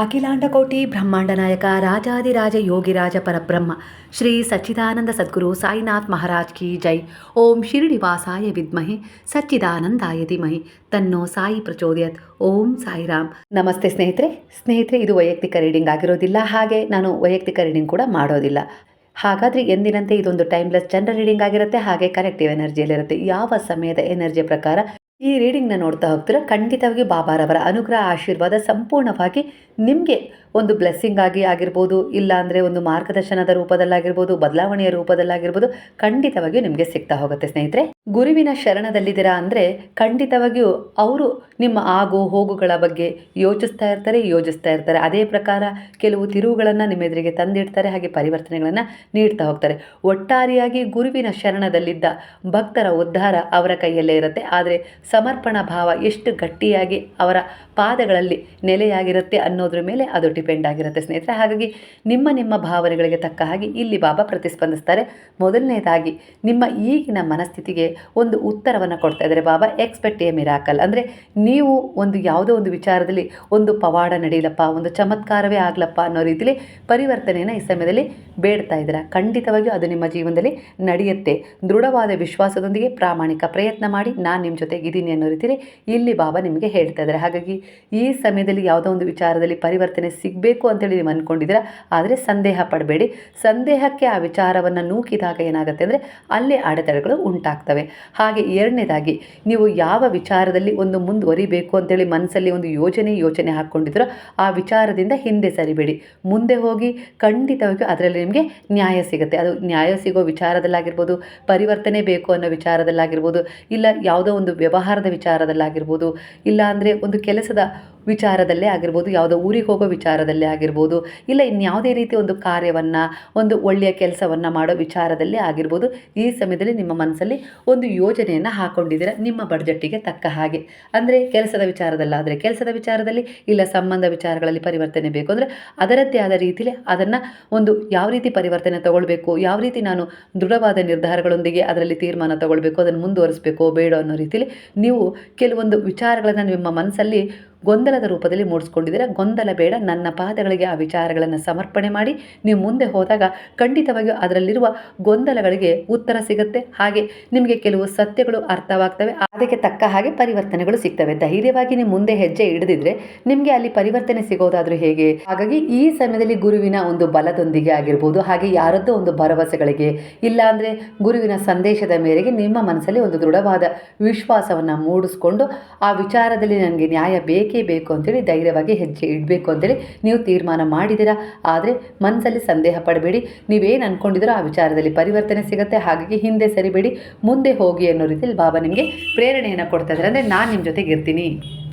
ಅಖಿಲಾಂಡಕೋಟಿ ಬ್ರಹ್ಮಾಂಡ ನಾಯಕ ರಾಜಾದಿರಾಜ ಯೋಗಿರಾಜ ಪರಬ್ರಹ್ಮ, ಶ್ರೀ ಸಚ್ಚಿದಾನಂದ ಸದ್ಗುರು ಸಾಯಿನಾಥ್ ಮಹಾರಾಜ್ ಕಿ ಜೈ. ಓಂ ಶಿರಡಿವಾಸಾಯ ವಿದ್ಮಹಿ, ಸಚ್ಚಿದಾನಂದಾಯ ಧೀಮಹಿ. ತನ್ನೋ ಸಾಯಿ ಪ್ರಚೋದಯತ್. ಓಂ ಸಾಯಿರಾಮ್. ನಮಸ್ತೆ ಸ್ನೇಹಿತರೆ. ಸ್ನೇಹಿತರೆ, ಇದು ವೈಯಕ್ತಿಕ ರೀಡಿಂಗ್ ಆಗಿರೋದಿಲ್ಲ. ಹಾಗೆ ನಾನು ವೈಯಕ್ತಿಕ ರೀಡಿಂಗ್ ಕೂಡ ಮಾಡೋದಿಲ್ಲ. ಹಾಗಾದರೆ ಎಂದಿನಂತೆ ಇದೊಂದು ಟೈಮ್ಲೆಸ್ ಜನರಲ್ ರೀಡಿಂಗ್ ಆಗಿರುತ್ತೆ. ಹಾಗೆ ಕರೆಕ್ಟಿವ್ ಎನರ್ಜಿಯಲ್ಲಿರುತ್ತೆ ಯಾವ ಸಮಯದ ಎನರ್ಜಿಯ ಪ್ರಕಾರ ಈ ರೀಡಿಂಗ್ನ ನೋಡ್ತಾ ಹೋಗ್ತೀರಾ ಖಂಡಿತವಾಗಿ ಬಾಬಾರವರ ಅನುಗ್ರಹ, ಆಶೀರ್ವಾದ ಸಂಪೂರ್ಣವಾಗಿ ನಿಮಗೆ ಒಂದು ಬ್ಲೆಸ್ಸಿಂಗ್ ಆಗಿ ಆಗಿರ್ಬೋದು, ಇಲ್ಲ ಅಂದರೆ ಒಂದು ಮಾರ್ಗದರ್ಶನದ ರೂಪದಲ್ಲಾಗಿರ್ಬೋದು, ಬದಲಾವಣೆಯ ರೂಪದಲ್ಲಾಗಿರ್ಬೋದು, ಖಂಡಿತವಾಗಿಯೂ ನಿಮಗೆ ಸಿಗ್ತಾ ಹೋಗುತ್ತೆ ಸ್ನೇಹಿತರೆ. ಗುರುವಿನ ಶರಣದಲ್ಲಿದ್ದೀರಾ ಅಂದರೆ ಖಂಡಿತವಾಗಿಯೂ ಅವರು ನಿಮ್ಮ ಆಗು ಹೋಗುಗಳ ಬಗ್ಗೆ ಯೋಚಿಸ್ತಾ ಇರ್ತಾರೆ ಯೋಜಿಸ್ತಾ ಇರ್ತಾರೆ. ಅದೇ ಪ್ರಕಾರ ಕೆಲವು ತಿರುವುಗಳನ್ನು ನಿಮ್ಮ ಎದುರಿಗೆ ತಂದಿಡ್ತಾರೆ, ಹಾಗೆ ಪರಿವರ್ತನೆಗಳನ್ನು ನೀಡ್ತಾ ಹೋಗ್ತಾರೆ. ಒಟ್ಟಾರೆಯಾಗಿ ಗುರುವಿನ ಶರಣದಲ್ಲಿದ್ದ ಭಕ್ತರ ಉದ್ಧಾರ ಅವರ ಕೈಯಲ್ಲೇ ಇರುತ್ತೆ. ಆದರೆ ಸಮರ್ಪಣಾ ಭಾವ ಎಷ್ಟು ಗಟ್ಟಿಯಾಗಿ ಅವರ ಪಾದಗಳಲ್ಲಿ ನೆಲೆಯಾಗಿರುತ್ತೆ ಅನ್ನೋದ್ರ ಮೇಲೆ ಅದು ಡಿಪೆಂಡ್ ಆಗಿರುತ್ತೆ ಸ್ನೇಹಿತರೆ. ಹಾಗಾಗಿ ನಿಮ್ಮ ನಿಮ್ಮ ಭಾವನೆಗಳಿಗೆ ತಕ್ಕ ಹಾಗೆ ಇಲ್ಲಿ ಬಾಬಾ ಪ್ರತಿಸ್ಪಂದಿಸ್ತಾರೆ. ಮೊದಲನೇದಾಗಿ ನಿಮ್ಮ ಈಗಿನ ಮನಸ್ಥಿತಿಗೆ ಒಂದು ಉತ್ತರವನ್ನು ಕೊಡ್ತಾ ಇದ್ದಾರೆ ಬಾಬಾ. ಎಕ್ಸ್ಪೆಕ್ಟ್ ಎ ಮಿರಾಕಲ್ ಅಂದರೆ ನೀವು ಒಂದು ಯಾವುದೋ ಒಂದು ವಿಚಾರದಲ್ಲಿ ಒಂದು ಪವಾಡ ನಡೀಲಪ್ಪ ಒಂದು ಚಮತ್ಕಾರವೇ ಆಗ್ಲಪ್ಪ ಅನ್ನೋ ರೀತಿಯಲ್ಲಿ ಪರಿವರ್ತನೆಯನ್ನು ಈ ಸಮಯದಲ್ಲಿ ಬೇಡ್ತಾ ಇದ್ದೀರಾ? ಖಂಡಿತವಾಗಿಯೂ ಅದು ನಿಮ್ಮ ಜೀವನದಲ್ಲಿ ನಡೆಯುತ್ತೆ. ದೃಢವಾದ ವಿಶ್ವಾಸದೊಂದಿಗೆ ಪ್ರಾಮಾಣಿಕ ಪ್ರಯತ್ನ ಮಾಡಿ, ನಾನು ನಿಮ್ಮ ಜೊತೆಗಿದ್ದೀನಿ ಅನ್ನೋ ರೀತಿಯಲ್ಲಿ ಇಲ್ಲಿ ಬಾಬಾ ನಿಮಗೆ ಹೇಳ್ತಾ ಇದ್ದಾರೆ. ಹಾಗಾಗಿ ಈ ಸಮಯದಲ್ಲಿ ಯಾವುದೋ ಒಂದು ವಿಚಾರದಲ್ಲಿ ಪರಿವರ್ತನೆ ಸಿಗಬೇಕು ಅಂತೇಳಿ ನೀವು ಅಂದ್ಕೊಂಡಿದ್ದೀರಾ ಆದರೆ ಸಂದೇಹ ಪಡಬೇಡಿ. ಸಂದೇಹಕ್ಕೆ ಆ ವಿಚಾರವನ್ನು ನೂಕಿದಾಗ ಏನಾಗುತ್ತೆ ಅಂದರೆ ಅಲ್ಲೇ ಅಡೆತಡೆಗಳು ಉಂಟಾಗ್ತವೆ. ಹಾಗೆ ಎರಡನೇದಾಗಿ, ನೀವು ಯಾವ ವಿಚಾರದಲ್ಲಿ ಒಂದು ಮುಂದುವರಿಬೇಕು ಅಂತೇಳಿ ಮನಸ್ಸಲ್ಲಿ ಒಂದು ಯೋಜನೆ ಯೋಚನೆ ಹಾಕ್ಕೊಂಡಿದ್ದೀರೋ ಆ ವಿಚಾರದಿಂದ ಹಿಂದೆ ಸರಿಬೇಡಿ. ಮುಂದೆ ಹೋಗಿ ಖಂಡಿತವಾಗಿಯೂ ಅದರಲ್ಲಿ ನಿಮಗೆ ನ್ಯಾಯ ಸಿಗುತ್ತೆ. ಅದು ನ್ಯಾಯ ಸಿಗೋ ವಿಚಾರದಲ್ಲಾಗಿರ್ಬೋದು, ಪರಿವರ್ತನೆ ಬೇಕು ಅನ್ನೋ ವಿಚಾರದಲ್ಲಾಗಿರ್ಬೋದು, ಇಲ್ಲ ಯಾವುದೋ ಒಂದು ವ್ಯವಹಾರದ ವಿಚಾರದಲ್ಲಾಗಿರ್ಬೋದು, ಇಲ್ಲ ಅಂದರೆ ಒಂದು ಕೆಲಸದ ವಿಚಾರದಲ್ಲೇ ಆಗಿರ್ಬೋದು, ಯಾವುದೋ ಊರಿಗೆ ಹೋಗೋ ವಿಚಾರದಲ್ಲೇ ಆಗಿರ್ಬೋದು, ಇಲ್ಲ ಇನ್ಯಾವುದೇ ರೀತಿ ಒಂದು ಕಾರ್ಯವನ್ನು, ಒಂದು ಒಳ್ಳೆಯ ಕೆಲಸವನ್ನು ಮಾಡೋ ವಿಚಾರದಲ್ಲೇ ಆಗಿರ್ಬೋದು, ಈ ಸಮಯದಲ್ಲಿ ನಿಮ್ಮ ಮನಸ್ಸಲ್ಲಿ ಒಂದು ಯೋಜನೆಯನ್ನು ಹಾಕ್ಕೊಂಡಿದ್ದೀರ ನಿಮ್ಮ ಬಡ್ಜೆಟ್ಟಿಗೆ ತಕ್ಕ ಹಾಗೆ. ಅಂದರೆ ಕೆಲಸದ ವಿಚಾರದಲ್ಲಾದರೆ ಕೆಲಸದ ವಿಚಾರದಲ್ಲಿ ಇಲ್ಲ ಸಂಬಂಧ ವಿಚಾರಗಳಲ್ಲಿ ಪರಿವರ್ತನೆ ಬೇಕು ಅಂದರೆ ಅದರದ್ದೇ ಆದ ರೀತಿಯಲ್ಲಿ ಅದನ್ನು ಒಂದು ಯಾವ ರೀತಿ ಪರಿವರ್ತನೆ ತಗೊಳ್ಬೇಕು, ಯಾವ ರೀತಿ ನಾನು ದೃಢವಾದ ನಿರ್ಧಾರಗಳೊಂದಿಗೆ ಅದರಲ್ಲಿ ತೀರ್ಮಾನ ತಗೊಳ್ಬೇಕು, ಅದನ್ನು ಮುಂದುವರಿಸಬೇಕು ಬೇಡ ಅನ್ನೋ ರೀತಿಯಲ್ಲಿ ನೀವು ಕೆಲವೊಂದು ವಿಚಾರಗಳನ್ನು ನಿಮ್ಮ ಮನಸ್ಸಲ್ಲಿ ಗೊಂದಲದ ರೂಪದಲ್ಲಿ ಮೂಡಿಸ್ಕೊಂಡಿದ್ದೀರಾ? ಗೊಂದಲ ಬೇಡ. ನನ್ನ ಪಾದಗಳಿಗೆ ಆ ವಿಚಾರಗಳನ್ನು ಸಮರ್ಪಣೆ ಮಾಡಿ. ನೀವು ಮುಂದೆ ಹೋದಾಗ ಖಂಡಿತವಾಗಿಯೂ ಅದರಲ್ಲಿರುವ ಗೊಂದಲಗಳಿಗೆ ಉತ್ತರ ಸಿಗುತ್ತೆ. ಹಾಗೆ ನಿಮಗೆ ಕೆಲವು ಸತ್ಯಗಳು ಅರ್ಥವಾಗ್ತವೆ. ಅದಕ್ಕೆ ತಕ್ಕ ಹಾಗೆ ಪರಿವರ್ತನೆಗಳು ಸಿಗ್ತವೆ. ಧೈರ್ಯವಾಗಿ ನೀವು ಮುಂದೆ ಹೆಜ್ಜೆ ಹಿಡಿದಿದ್ರೆ ನಿಮಗೆ ಅಲ್ಲಿ ಪರಿವರ್ತನೆ ಸಿಗೋದಾದರೂ ಹೇಗೆ? ಹಾಗಾಗಿ ಈ ಸಮಯದಲ್ಲಿ ಗುರುವಿನ ಒಂದು ಬಲದೊಂದಿಗೆ ಆಗಿರ್ಬೋದು. ಹಾಗೆ ಯಾರದ್ದೋ ಒಂದು ಭರವಸೆಗಳಿಗೆ ಇಲ್ಲಾಂದರೆ ಗುರುವಿನ ಸಂದೇಶದ ಮೇರೆಗೆ ನಿಮ್ಮ ಮನಸ್ಸಲ್ಲಿ ಒಂದು ದೃಢವಾದ ವಿಶ್ವಾಸವನ್ನು ಮೂಡಿಸ್ಕೊಂಡು ಆ ವಿಚಾರದಲ್ಲಿ ನನಗೆ ನ್ಯಾಯ ಬೇಕೇ ಬೇಕು ಅಂತೇಳಿ ಧೈರ್ಯವಾಗಿ ಹೆಜ್ಜೆ ಇಡಬೇಕು ಅಂತೇಳಿ ನೀವು ತೀರ್ಮಾನ ಮಾಡಿದ್ದೀರಾ? ಆದರೆ ಮನಸ್ಸಲ್ಲಿ ಸಂದೇಹ ಪಡಬೇಡಿ. ನೀವೇನು ಅಂದ್ಕೊಂಡಿದ್ದೀರೋ ಆ ವಿಚಾರದಲ್ಲಿ ಪರಿವರ್ತನೆ ಸಿಗುತ್ತೆ. ಹಾಗಾಗಿ ಹಿಂದೆ ಸರಿಬೇಡಿ. ಮುಂದೆ ಹೋಗಿ ಅನ್ನೋ ರೀತಿಯಲ್ಲಿ ಬಾಬಾ ನಿಮಗೆ ಪ್ರೇರಣೆಯನ್ನು ಕೊಡ್ತಾ ಇದ್ದಾರೆ. ಅಂದರೆ ನಾನು ನಿಮ್ಮ ಜೊತೆಗೆ ಇರ್ತೀನಿ.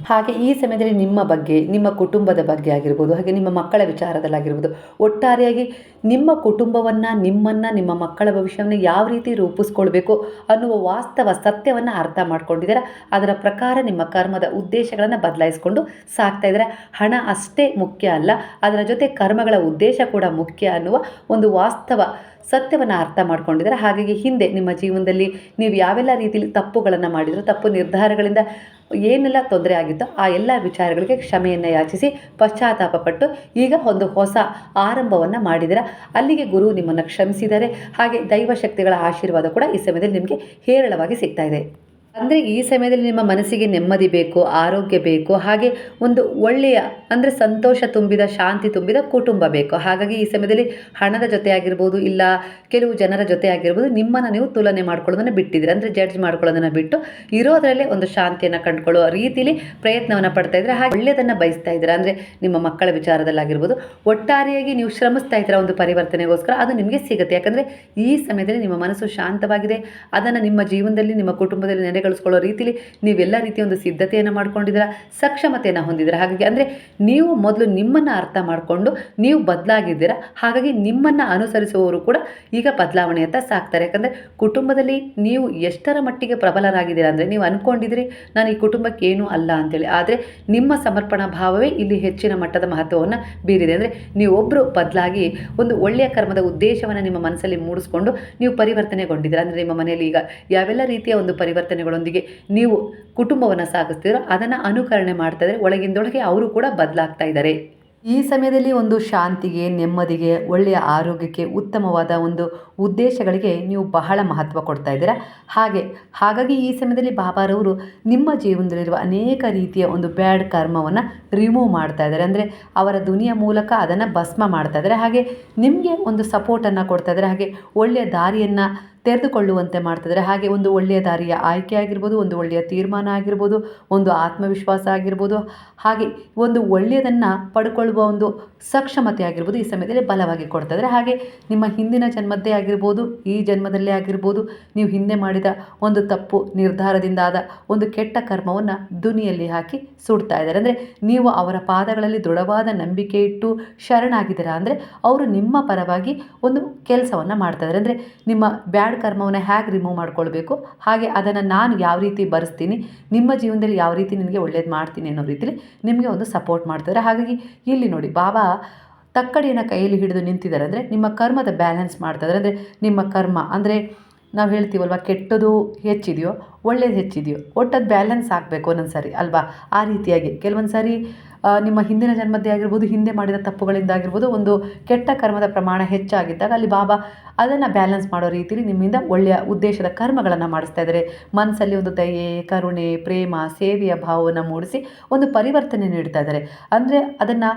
ಹಾಗೆ ಈ ಸಮಯದಲ್ಲಿ ನಿಮ್ಮ ಬಗ್ಗೆ, ನಿಮ್ಮ ಕುಟುಂಬದ ಬಗ್ಗೆ ಆಗಿರ್ಬೋದು, ಹಾಗೆ ನಿಮ್ಮ ಮಕ್ಕಳ ವಿಚಾರದಲ್ಲಾಗಿರ್ಬೋದು, ಒಟ್ಟಾರೆಯಾಗಿ ನಿಮ್ಮ ಕುಟುಂಬವನ್ನು, ನಿಮ್ಮನ್ನು, ನಿಮ್ಮ ಮಕ್ಕಳ ಭವಿಷ್ಯವನ್ನು ಯಾವ ರೀತಿ ರೂಪಿಸ್ಕೊಳ್ಬೇಕು ಅನ್ನುವ ವಾಸ್ತವ ಸತ್ಯವನ್ನು ಅರ್ಥ ಮಾಡ್ಕೊಂಡಿದ್ದೀರಾ? ಅದರ ಪ್ರಕಾರ ನಿಮ್ಮ ಕರ್ಮದ ಉದ್ದೇಶಗಳನ್ನು ಬದಲಾಯಿಸ್ಕೊಂಡು ಸಾಕ್ತಾ ಇದ್ದಾರೆ? ಹಣ ಅಷ್ಟೇ ಮುಖ್ಯ ಅಲ್ಲ, ಅದರ ಜೊತೆ ಕರ್ಮಗಳ ಉದ್ದೇಶ ಕೂಡ ಮುಖ್ಯ ಅನ್ನುವ ಒಂದು ವಾಸ್ತವ ಸತ್ಯವನ್ನು ಅರ್ಥ ಮಾಡ್ಕೊಂಡಿದ್ದಾರೆ. ಹಾಗಾಗಿ ಹಿಂದೆ ನಿಮ್ಮ ಜೀವನದಲ್ಲಿ ನೀವು ಯಾವೆಲ್ಲ ರೀತಿಯಲ್ಲಿ ತಪ್ಪುಗಳನ್ನು ಮಾಡಿದ್ರು, ತಪ್ಪು ನಿರ್ಧಾರಗಳಿಂದ ಏನೆಲ್ಲ ತೊಂದರೆ ಆಗಿತ್ತೋ ಆ ಎಲ್ಲ ವಿಚಾರಗಳಿಗೆ ಕ್ಷಮೆಯನ್ನು ಯಾಚಿಸಿ ಪಶ್ಚಾತ್ತಾಪ ಪಟ್ಟು ಈಗ ಒಂದು ಹೊಸ ಆರಂಭವನ್ನು ಮಾಡಿದಿರ ಅಲ್ಲಿಗೆ ಗುರು ನಿಮ್ಮನ್ನು ಕ್ಷಮಿಸಿದ್ದಾರೆ. ಹಾಗೆ ದೈವಶಕ್ತಿಗಳ ಆಶೀರ್ವಾದ ಕೂಡ ಈ ಸಮಯದಲ್ಲಿ ನಿಮಗೆ ಹೇರಳವಾಗಿ ಸಿಗ್ತಾ ಇದೆ. ಅಂದರೆ ಈ ಸಮಯದಲ್ಲಿ ನಿಮ್ಮ ಮನಸ್ಸಿಗೆ ನೆಮ್ಮದಿ ಬೇಕು, ಆರೋಗ್ಯ ಬೇಕು, ಹಾಗೆ ಒಂದು ಒಳ್ಳೆಯ, ಅಂದರೆ ಸಂತೋಷ ತುಂಬಿದ, ಶಾಂತಿ ತುಂಬಿದ ಕುಟುಂಬ ಬೇಕು. ಹಾಗಾಗಿ ಈ ಸಮಯದಲ್ಲಿ ಹಣದ ಜೊತೆ ಆಗಿರ್ಬೋದು ಇಲ್ಲ ಕೆಲವು ಜನರ ಜೊತೆ ಆಗಿರ್ಬೋದು ನಿಮ್ಮನ್ನು ನೀವು ತುಲನೆ ಮಾಡ್ಕೊಳ್ಳೋದನ್ನು ಬಿಟ್ಟಿದ್ದೀರಿ. ಅಂದರೆ ಜಡ್ಜ್ ಮಾಡ್ಕೊಳ್ಳೋದನ್ನು ಬಿಟ್ಟು ಇರೋದರಲ್ಲೇ ಒಂದು ಶಾಂತಿಯನ್ನು ಕಂಡುಕೊಳ್ಳೋ ರೀತಿಯಲ್ಲಿ ಪ್ರಯತ್ನವನ್ನು ಪಡ್ತಾ ಇದ್ದರೆ ಹಾಗೆ ಒಳ್ಳೆಯದನ್ನು ಬಯಸ್ತಾ ಇದ್ದೀರಾ? ಅಂದರೆ ನಿಮ್ಮ ಮಕ್ಕಳ ವಿಚಾರದಲ್ಲಾಗಿರ್ಬೋದು. ಒಟ್ಟಾರೆಯಾಗಿ ನೀವು ಶ್ರಮಿಸ್ತಾ ಇದ್ದೀರಾ ಒಂದು ಪರಿವರ್ತನೆಗೋಸ್ಕರ, ಅದು ನಿಮಗೆ ಸಿಗುತ್ತೆ. ಯಾಕಂದರೆ ಈ ಸಮಯದಲ್ಲಿ ನಿಮ್ಮ ಮನಸ್ಸು ಶಾಂತವಾಗಿದೆ. ಅದನ್ನು ನಿಮ್ಮ ಜೀವನದಲ್ಲಿ, ನಿಮ್ಮ ಕುಟುಂಬದಲ್ಲಿ ನೆಲೆ ಗಳಿಸ್ಕೊಳ್ಳೋ ರೀತಿಲಿ ನೀವೆಲ್ಲ ರೀತಿಯ ಒಂದು ಸಿದ್ಧತೆಯನ್ನು ಮಾಡ್ಕೊಂಡಿದ್ದೀರಾ, ಸಕ್ಷಮತೆಯನ್ನು ಹೊಂದಿದ್ದೀರಾ. ಹಾಗಾಗಿ ಅಂದರೆ ನೀವು ಮೊದಲು ನಿಮ್ಮನ್ನು ಅರ್ಥ ಮಾಡಿಕೊಂಡು ನೀವು ಬದಲಾಗಿದ್ದೀರಾ, ಹಾಗಾಗಿ ನಿಮ್ಮನ್ನು ಅನುಸರಿಸುವವರು ಕೂಡ ಈಗ ಬದಲಾವಣೆಯತ್ತ ಸಾಕ್ತಾರೆ. ಯಾಕಂದರೆ ಕುಟುಂಬದಲ್ಲಿ ನೀವು ಎಷ್ಟರ ಮಟ್ಟಿಗೆ ಪ್ರಬಲರಾಗಿದ್ದೀರಾ ಅಂದರೆ ನೀವು ಅಂದ್ಕೊಂಡಿದ್ದೀರಿ ನಾನು ಈ ಕುಟುಂಬಕ್ಕೆ ಏನೂ ಅಲ್ಲ ಅಂತೇಳಿ. ಆದರೆ ನಿಮ್ಮ ಸಮರ್ಪಣಾ ಭಾವವೇ ಇಲ್ಲಿ ಹೆಚ್ಚಿನ ಮಟ್ಟದ ಮಹತ್ವವನ್ನು ಬೀರಿದೆ. ಅಂದರೆ ನೀವೊಬ್ಬರು ಬದಲಾಗಿ ಒಂದು ಒಳ್ಳೆಯ ಕರ್ಮದ ಉದ್ದೇಶವನ್ನು ನಿಮ್ಮ ಮನಸ್ಸಲ್ಲಿ ಮೂಡಿಸ್ಕೊಂಡು ನೀವು ಪರಿವರ್ತನೆಗೊಂಡಿದ್ದೀರಾ. ಅಂದರೆ ನಿಮ್ಮ ಮನೆಯಲ್ಲಿ ಈಗ ಯಾವೆಲ್ಲ ರೀತಿಯ ಒಂದು ಪರಿವರ್ತನೆಗಳೊಂದಿಗೆ ನೀವು ಕುಟುಂಬವನ್ನು ಸಾಗಿಸ್ತೀರೋ ಅದನ್ನು ಅನುಕರಣೆ ಮಾಡ್ತಾ ಇದ್ರೆ ಒಳಗಿಂದೊಳಗೆ ಅವರು ಕೂಡ ಬದಲಾಗ್ತಾ ಇದ್ದಾರೆ. ಈ ಸಮಯದಲ್ಲಿ ಒಂದು ಶಾಂತಿಗೆ, ನೆಮ್ಮದಿಗೆ, ಒಳ್ಳೆಯ ಆರೋಗ್ಯಕ್ಕೆ ಉತ್ತಮವಾದ ಒಂದು ಉದ್ದೇಶಗಳಿಗೆ ನೀವು ಬಹಳ ಮಹತ್ವ ಕೊಡ್ತಾ ಇದ್ದೀರಾ. ಹಾಗೆ, ಹಾಗಾಗಿ ಈ ಸಮಯದಲ್ಲಿ ಬಾಬಾರವರು ನಿಮ್ಮ ಜೀವನದಲ್ಲಿರುವ ಅನೇಕ ರೀತಿಯ ಒಂದು ಬ್ಯಾಡ್ ಕರ್ಮವನ್ನು ರಿಮೂವ್ ಮಾಡ್ತಾ ಇದ್ದಾರೆ. ಅಂದರೆ ಅವರ ಧ್ವನಿಯ ಮೂಲಕ ಅದನ್ನು ಭಸ್ಮ ಮಾಡ್ತಾ ಇದ್ದಾರೆ. ಹಾಗೆ ನಿಮಗೆ ಒಂದು ಸಪೋರ್ಟನ್ನು ಕೊಡ್ತಾ ಇದ್ದಾರೆ. ಹಾಗೆ ಒಳ್ಳೆಯ ದಾರಿಯನ್ನು ತೆರೆದುಕೊಳ್ಳುವಂತೆ ಮಾಡ್ತಿದ್ದಾರೆ. ಹಾಗೆ ಒಂದು ಒಳ್ಳೆಯ ದಾರಿಯ ಆಯ್ಕೆ ಆಗಿರ್ಬೋದು, ಒಂದು ಒಳ್ಳೆಯ ತೀರ್ಮಾನ ಆಗಿರ್ಬೋದು, ಒಂದು ಆತ್ಮವಿಶ್ವಾಸ ಆಗಿರ್ಬೋದು, ಹಾಗೆ ಒಂದು ಒಳ್ಳೆಯದನ್ನು ಪಡ್ಕೊಳ್ಳುವ ಒಂದು ಸಕ್ಷಮತೆ ಆಗಿರ್ಬೋದು ಈ ಸಮಯದಲ್ಲಿ ಬಲವಾಗಿ ಕೊಡ್ತಾಯಿದ್ದಾರೆ ಹಾಗೆ ನಿಮ್ಮ ಹಿಂದಿನ ಜನ್ಮದ್ದೇ ಆಗಿರ್ಬೋದು, ಈ ಜನ್ಮದಲ್ಲೇ ಆಗಿರ್ಬೋದು, ನೀವು ಹಿಂದೆ ಮಾಡಿದ ಒಂದು ತಪ್ಪು ನಿರ್ಧಾರದಿಂದ ಆದ ಒಂದು ಕೆಟ್ಟ ಕರ್ಮವನ್ನು ದುನಿಯಲ್ಲಿ ಹಾಕಿ ಸುಡ್ತಾ ಇದ್ದಾರೆ. ಅಂದರೆ ನೀವು ಅವರ ಪಾದಗಳಲ್ಲಿ ದೃಢವಾದ ನಂಬಿಕೆ ಇಟ್ಟು ಶರಣಾಗಿದ್ದೀರಾ ಅಂದರೆ ಅವರು ನಿಮ್ಮ ಪರವಾಗಿ ಒಂದು ಕೆಲಸವನ್ನು ಮಾಡ್ತಾ ಇದ್ದಾರೆ. ಅಂದರೆ ನಿಮ್ಮ ಬ್ಯಾಡ್ ಕರ್ಮವನ್ನು ಹೇಗೆ ರಿಮೂವ್ ಮಾಡ್ಕೊಳ್ಬೇಕು? ಹಾಗೆ ಅದನ್ನು ನಾನು ಯಾವ ರೀತಿ ಬರೆಸ್ತೀನಿ? ನಿಮ್ಮ ಜೀವನದಲ್ಲಿ ಯಾವ ರೀತಿ ನಿಮಗೆ ಒಳ್ಳೇದು ಮಾಡ್ತೀನಿ ಅನ್ನೋ ರೀತಿಲಿ ನಿಮಗೆ ಒಂದು ಸಪೋರ್ಟ್ ಮಾಡ್ತಾರೆ. ಹಾಗಾಗಿ ಇಲ್ಲಿ ನೋಡಿ, ಬಾಬಾ ತಕ್ಕಡಿಯನ್ನು ಕೈಯಲ್ಲಿ ಹಿಡಿದು ನಿಂತಿದ್ದಾರೆ. ಅಂದರೆ ನಿಮ್ಮ ಕರ್ಮದ ಬ್ಯಾಲೆನ್ಸ್ ಮಾಡ್ತಿದ್ದಾರೆ ಅಂದರೆ ನಿಮ್ಮ ಕರ್ಮ, ಅಂದರೆ ನಾವು ಹೇಳ್ತೀವಲ್ವ ಕೆಟ್ಟದು ಹೆಚ್ಚಿದೆಯೋ, ಒಳ್ಳೇದು ಹೆಚ್ಚಿದೆಯೋ, ಒಟ್ಟದು ಬ್ಯಾಲೆನ್ಸ್ ಆಗಬೇಕು ಒಂದೊಂದು ಸಾರಿ ಅಲ್ವಾ? ಆ ರೀತಿಯಾಗಿ. ಕೆಲವೊಂದು ಸಾರಿ ನಿಮ್ಮ ಹಿಂದಿನ ಜನ್ಮದ್ದೇ ಆಗಿರ್ಬೋದು, ಹಿಂದೆ ಮಾಡಿದ ತಪ್ಪುಗಳಿಂದಾಗಿರ್ಬೋದು ಒಂದು ಕೆಟ್ಟ ಕರ್ಮದ ಪ್ರಮಾಣ ಹೆಚ್ಚಾಗಿದ್ದಾಗ ಅಲ್ಲಿ ಬಾಬಾ ಅದನ್ನು ಬ್ಯಾಲೆನ್ಸ್ ಮಾಡೋ ರೀತಿಲಿ ನಿಮ್ಮಿಂದ ಒಳ್ಳೆಯ ಉದ್ದೇಶದ ಕರ್ಮಗಳನ್ನು ಮಾಡಿಸ್ತಾ ಇದ್ದಾರೆ. ಮನಸ್ಸಲ್ಲಿ ಒಂದು ದಯೆ, ಕರುಣೆ, ಪ್ರೇಮ, ಸೇವೆಯ ಭಾವವನ್ನು ಮೂಡಿಸಿ ಒಂದು ಪರಿವರ್ತನೆ ನೀಡ್ತಾ ಇದ್ದಾರೆ. ಅಂದರೆ ಅದನ್ನು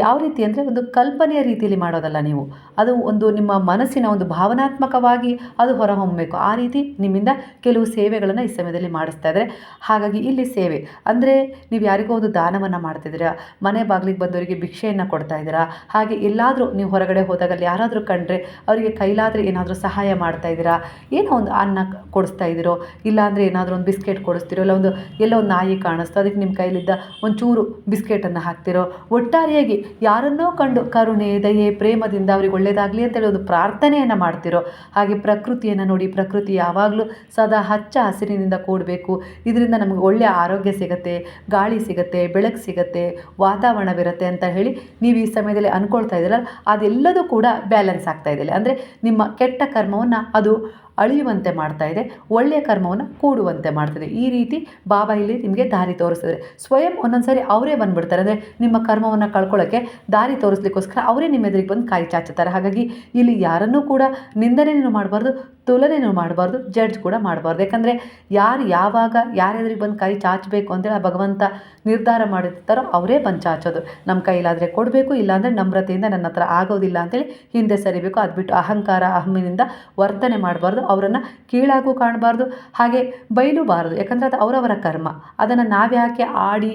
ಯಾವ ರೀತಿ ಅಂದರೆ ಒಂದು ಕಲ್ಪನೆಯ ರೀತಿಯಲ್ಲಿ ಮಾಡೋದಲ್ಲ ನೀವು. ಅದು ಒಂದು ನಿಮ್ಮ ಮನಸ್ಸಿನ ಒಂದು ಭಾವನಾತ್ಮಕವಾಗಿ ಅದು ಹೊರಹೊಮ್ಮಬೇಕು ಆ ರೀತಿ ನಿಮ್ಮಿಂದ ಕೆಲವು ಸೇವೆಗಳನ್ನು ಈ ಸಮಯದಲ್ಲಿ ಮಾಡಿಸ್ತಾ ಇದ್ದಾರೆ ಹಾಗಾಗಿ ಇಲ್ಲಿ ಸೇವೆ. ಅಂದರೆ ನೀವು ಯಾರಿಗೋ ಒಂದು ದಾನವನ್ನು ಮಾಡ್ತಿದ್ದೀರಾ ಮನೆ ಬಾಗಿಲಿಗೆ ಬಂದವರಿಗೆ ಭಿಕ್ಷೆಯನ್ನು ಕೊಡ್ತಾ ಇದ್ದೀರಾ, ಹಾಗೆ ಎಲ್ಲಾದರೂ ನೀವು ಹೊರಗಡೆ ಹೋದಾಗ ಅಲ್ಲಿ ಯಾರಾದರೂ ಕಂಡ್ರೆ ಅವರಿಗೆ ಕೈಲಾದರೆ ಏನಾದರೂ ಸಹಾಯ ಮಾಡ್ತಾ ಇದ್ದೀರಾ, ಏನೋ ಒಂದು ಅನ್ನ ಕೊಡಿಸ್ತಾ ಇದ್ದೀರೋ, ಇಲ್ಲಾಂದರೆ ಏನಾದರೂ ಒಂದು ಬಿಸ್ಕೆಟ್ ಕೊಡಿಸ್ತಿರೋ, ಇಲ್ಲ ಒಂದು ಎಲ್ಲೋ ಒಂದು ನಾಯಿ ಕಾಣಿಸ್ತೋ, ಅದಕ್ಕೆ ನಿಮ್ಮ ಕೈಲಿದ್ದ ಒಂಚೂರು ಬಿಸ್ಕೆಟನ್ನು ಹಾಕ್ತಿರೋ, ಒಟ್ಟಾರೆಯಾಗಿ ಯಾರನ್ನೋ ಕಂಡು ಕರುಣೆ, ದಯೆ, ಪ್ರೇಮದಿಂದ ಅವ್ರಿಗೆ ಒಳ್ಳೆಯದಾಗಲಿ ಅಂತೇಳಿ ಒಂದು ಪ್ರಾರ್ಥನೆಯನ್ನು ಮಾಡ್ತಿರೋ ಹಾಗೆ ಪ್ರಕೃತಿಯನ್ನು ನೋಡಿ, ಪ್ರಕೃತಿ ಯಾವಾಗಲೂ ಸದಾ ಹಚ್ಚ ಹಸಿರಿನಿಂದ ಕೂಡಬೇಕು. ಇದರಿಂದ ನಮಗೆ ಒಳ್ಳೆಯ ಆರೋಗ್ಯ ಸಿಗುತ್ತೆ, ಗಾಳಿ ಸಿಗುತ್ತೆ, ಬೆಳಕು ಸಿಗುತ್ತೆ ವಾತಾವರಣವಿರುತ್ತೆ ಅಂತ ಹೇಳಿ ನೀವು ಈ ಸಮಯದಲ್ಲಿ ಅಂದ್ಕೊಳ್ತಾ ಇದ್ದೀರಲ್ಲ, ಅದೆಲ್ಲದೂ ಕೂಡ ಬ್ಯಾಲೆನ್ಸ್ ಆಗ್ತಾ ಇದೆ. ಅಂದರೆ ನಿಮ್ಮ ಕೆಟ್ಟ ಕರ್ಮವನ್ನು ಅದು ಅಳಿಯುವಂತೆ ಮಾಡ್ತಾ ಇದೆ, ಒಳ್ಳೆಯ ಕರ್ಮವನ್ನು ಕೂಡುವಂತೆ ಮಾಡ್ತದೆ. ಈ ರೀತಿ ಬಾಬಾ ಇಲ್ಲಿ ನಿಮಗೆ ದಾರಿ ತೋರಿಸಿದ್ರೆ. ಸ್ವಯಂ ಒಂದೊಂದು ಸಾರಿ ಅವರೇ ಬಂದುಬಿಡ್ತಾರೆ. ಅಂದರೆ ನಿಮ್ಮ ಕರ್ಮವನ್ನು ಕಳ್ಕೊಳ್ಳೋಕ್ಕೆ ದಾರಿ ತೋರಿಸ್ಲಿಕ್ಕೋಸ್ಕರ ಅವರೇ ನಿಮ್ಮ ಎದುರಿಗೆ ಬಂದು ಕಾಯಿ ಚಾಚುತ್ತಾರೆ. ಹಾಗಾಗಿ ಇಲ್ಲಿ ಯಾರನ್ನೂ ಕೂಡ ನಿಂದನೆಯೂ ಮಾಡಬಾರ್ದು ತುಲನೆಯೂ ಮಾಡಬಾರ್ದು ಜಡ್ಜ್ ಕೂಡ ಮಾಡಬಾರ್ದು. ಯಾಕಂದರೆ ಯಾರು ಯಾವಾಗ, ಯಾರ್ಯಾದ್ರಿಗೆ ಬಂದು ಕೈ ಚಾಚಬೇಕು ಅಂತೇಳಿ ಆ ಭಗವಂತ ನಿರ್ಧಾರ ಮಾಡಿರ್ತಾರೋ ಅವರೇ ಬಂದು ಚಾಚೋದು. ನಮ್ಮ ಕೈಲಾದರೆ ಕೊಡಬೇಕು, ಇಲ್ಲಾಂದರೆ ನಮ್ರತೆಯಿಂದ ನನ್ನ ಹತ್ರ ಆಗೋದಿಲ್ಲ ಅಂತೇಳಿ ಹಿಂದೆ ಸರಿಬೇಕು. ಅದು ಬಿಟ್ಟು ಅಹಂಕಾರ ಅಹಮಿನಿಂದ ವರ್ತನೆ ಮಾಡಬಾರ್ದು. ಅವರನ್ನು ಕೀಳಾಗೂ ಕಾಣಬಾರ್ದು, ಹಾಗೆ ಬೈಲೂಬಾರ್ದು ಯಾಕಂದರೆ ಅದು ಅವರವರ ಕರ್ಮ. ಅದನ್ನು ನಾವ್ಯಾಕೆ ಆಡಿ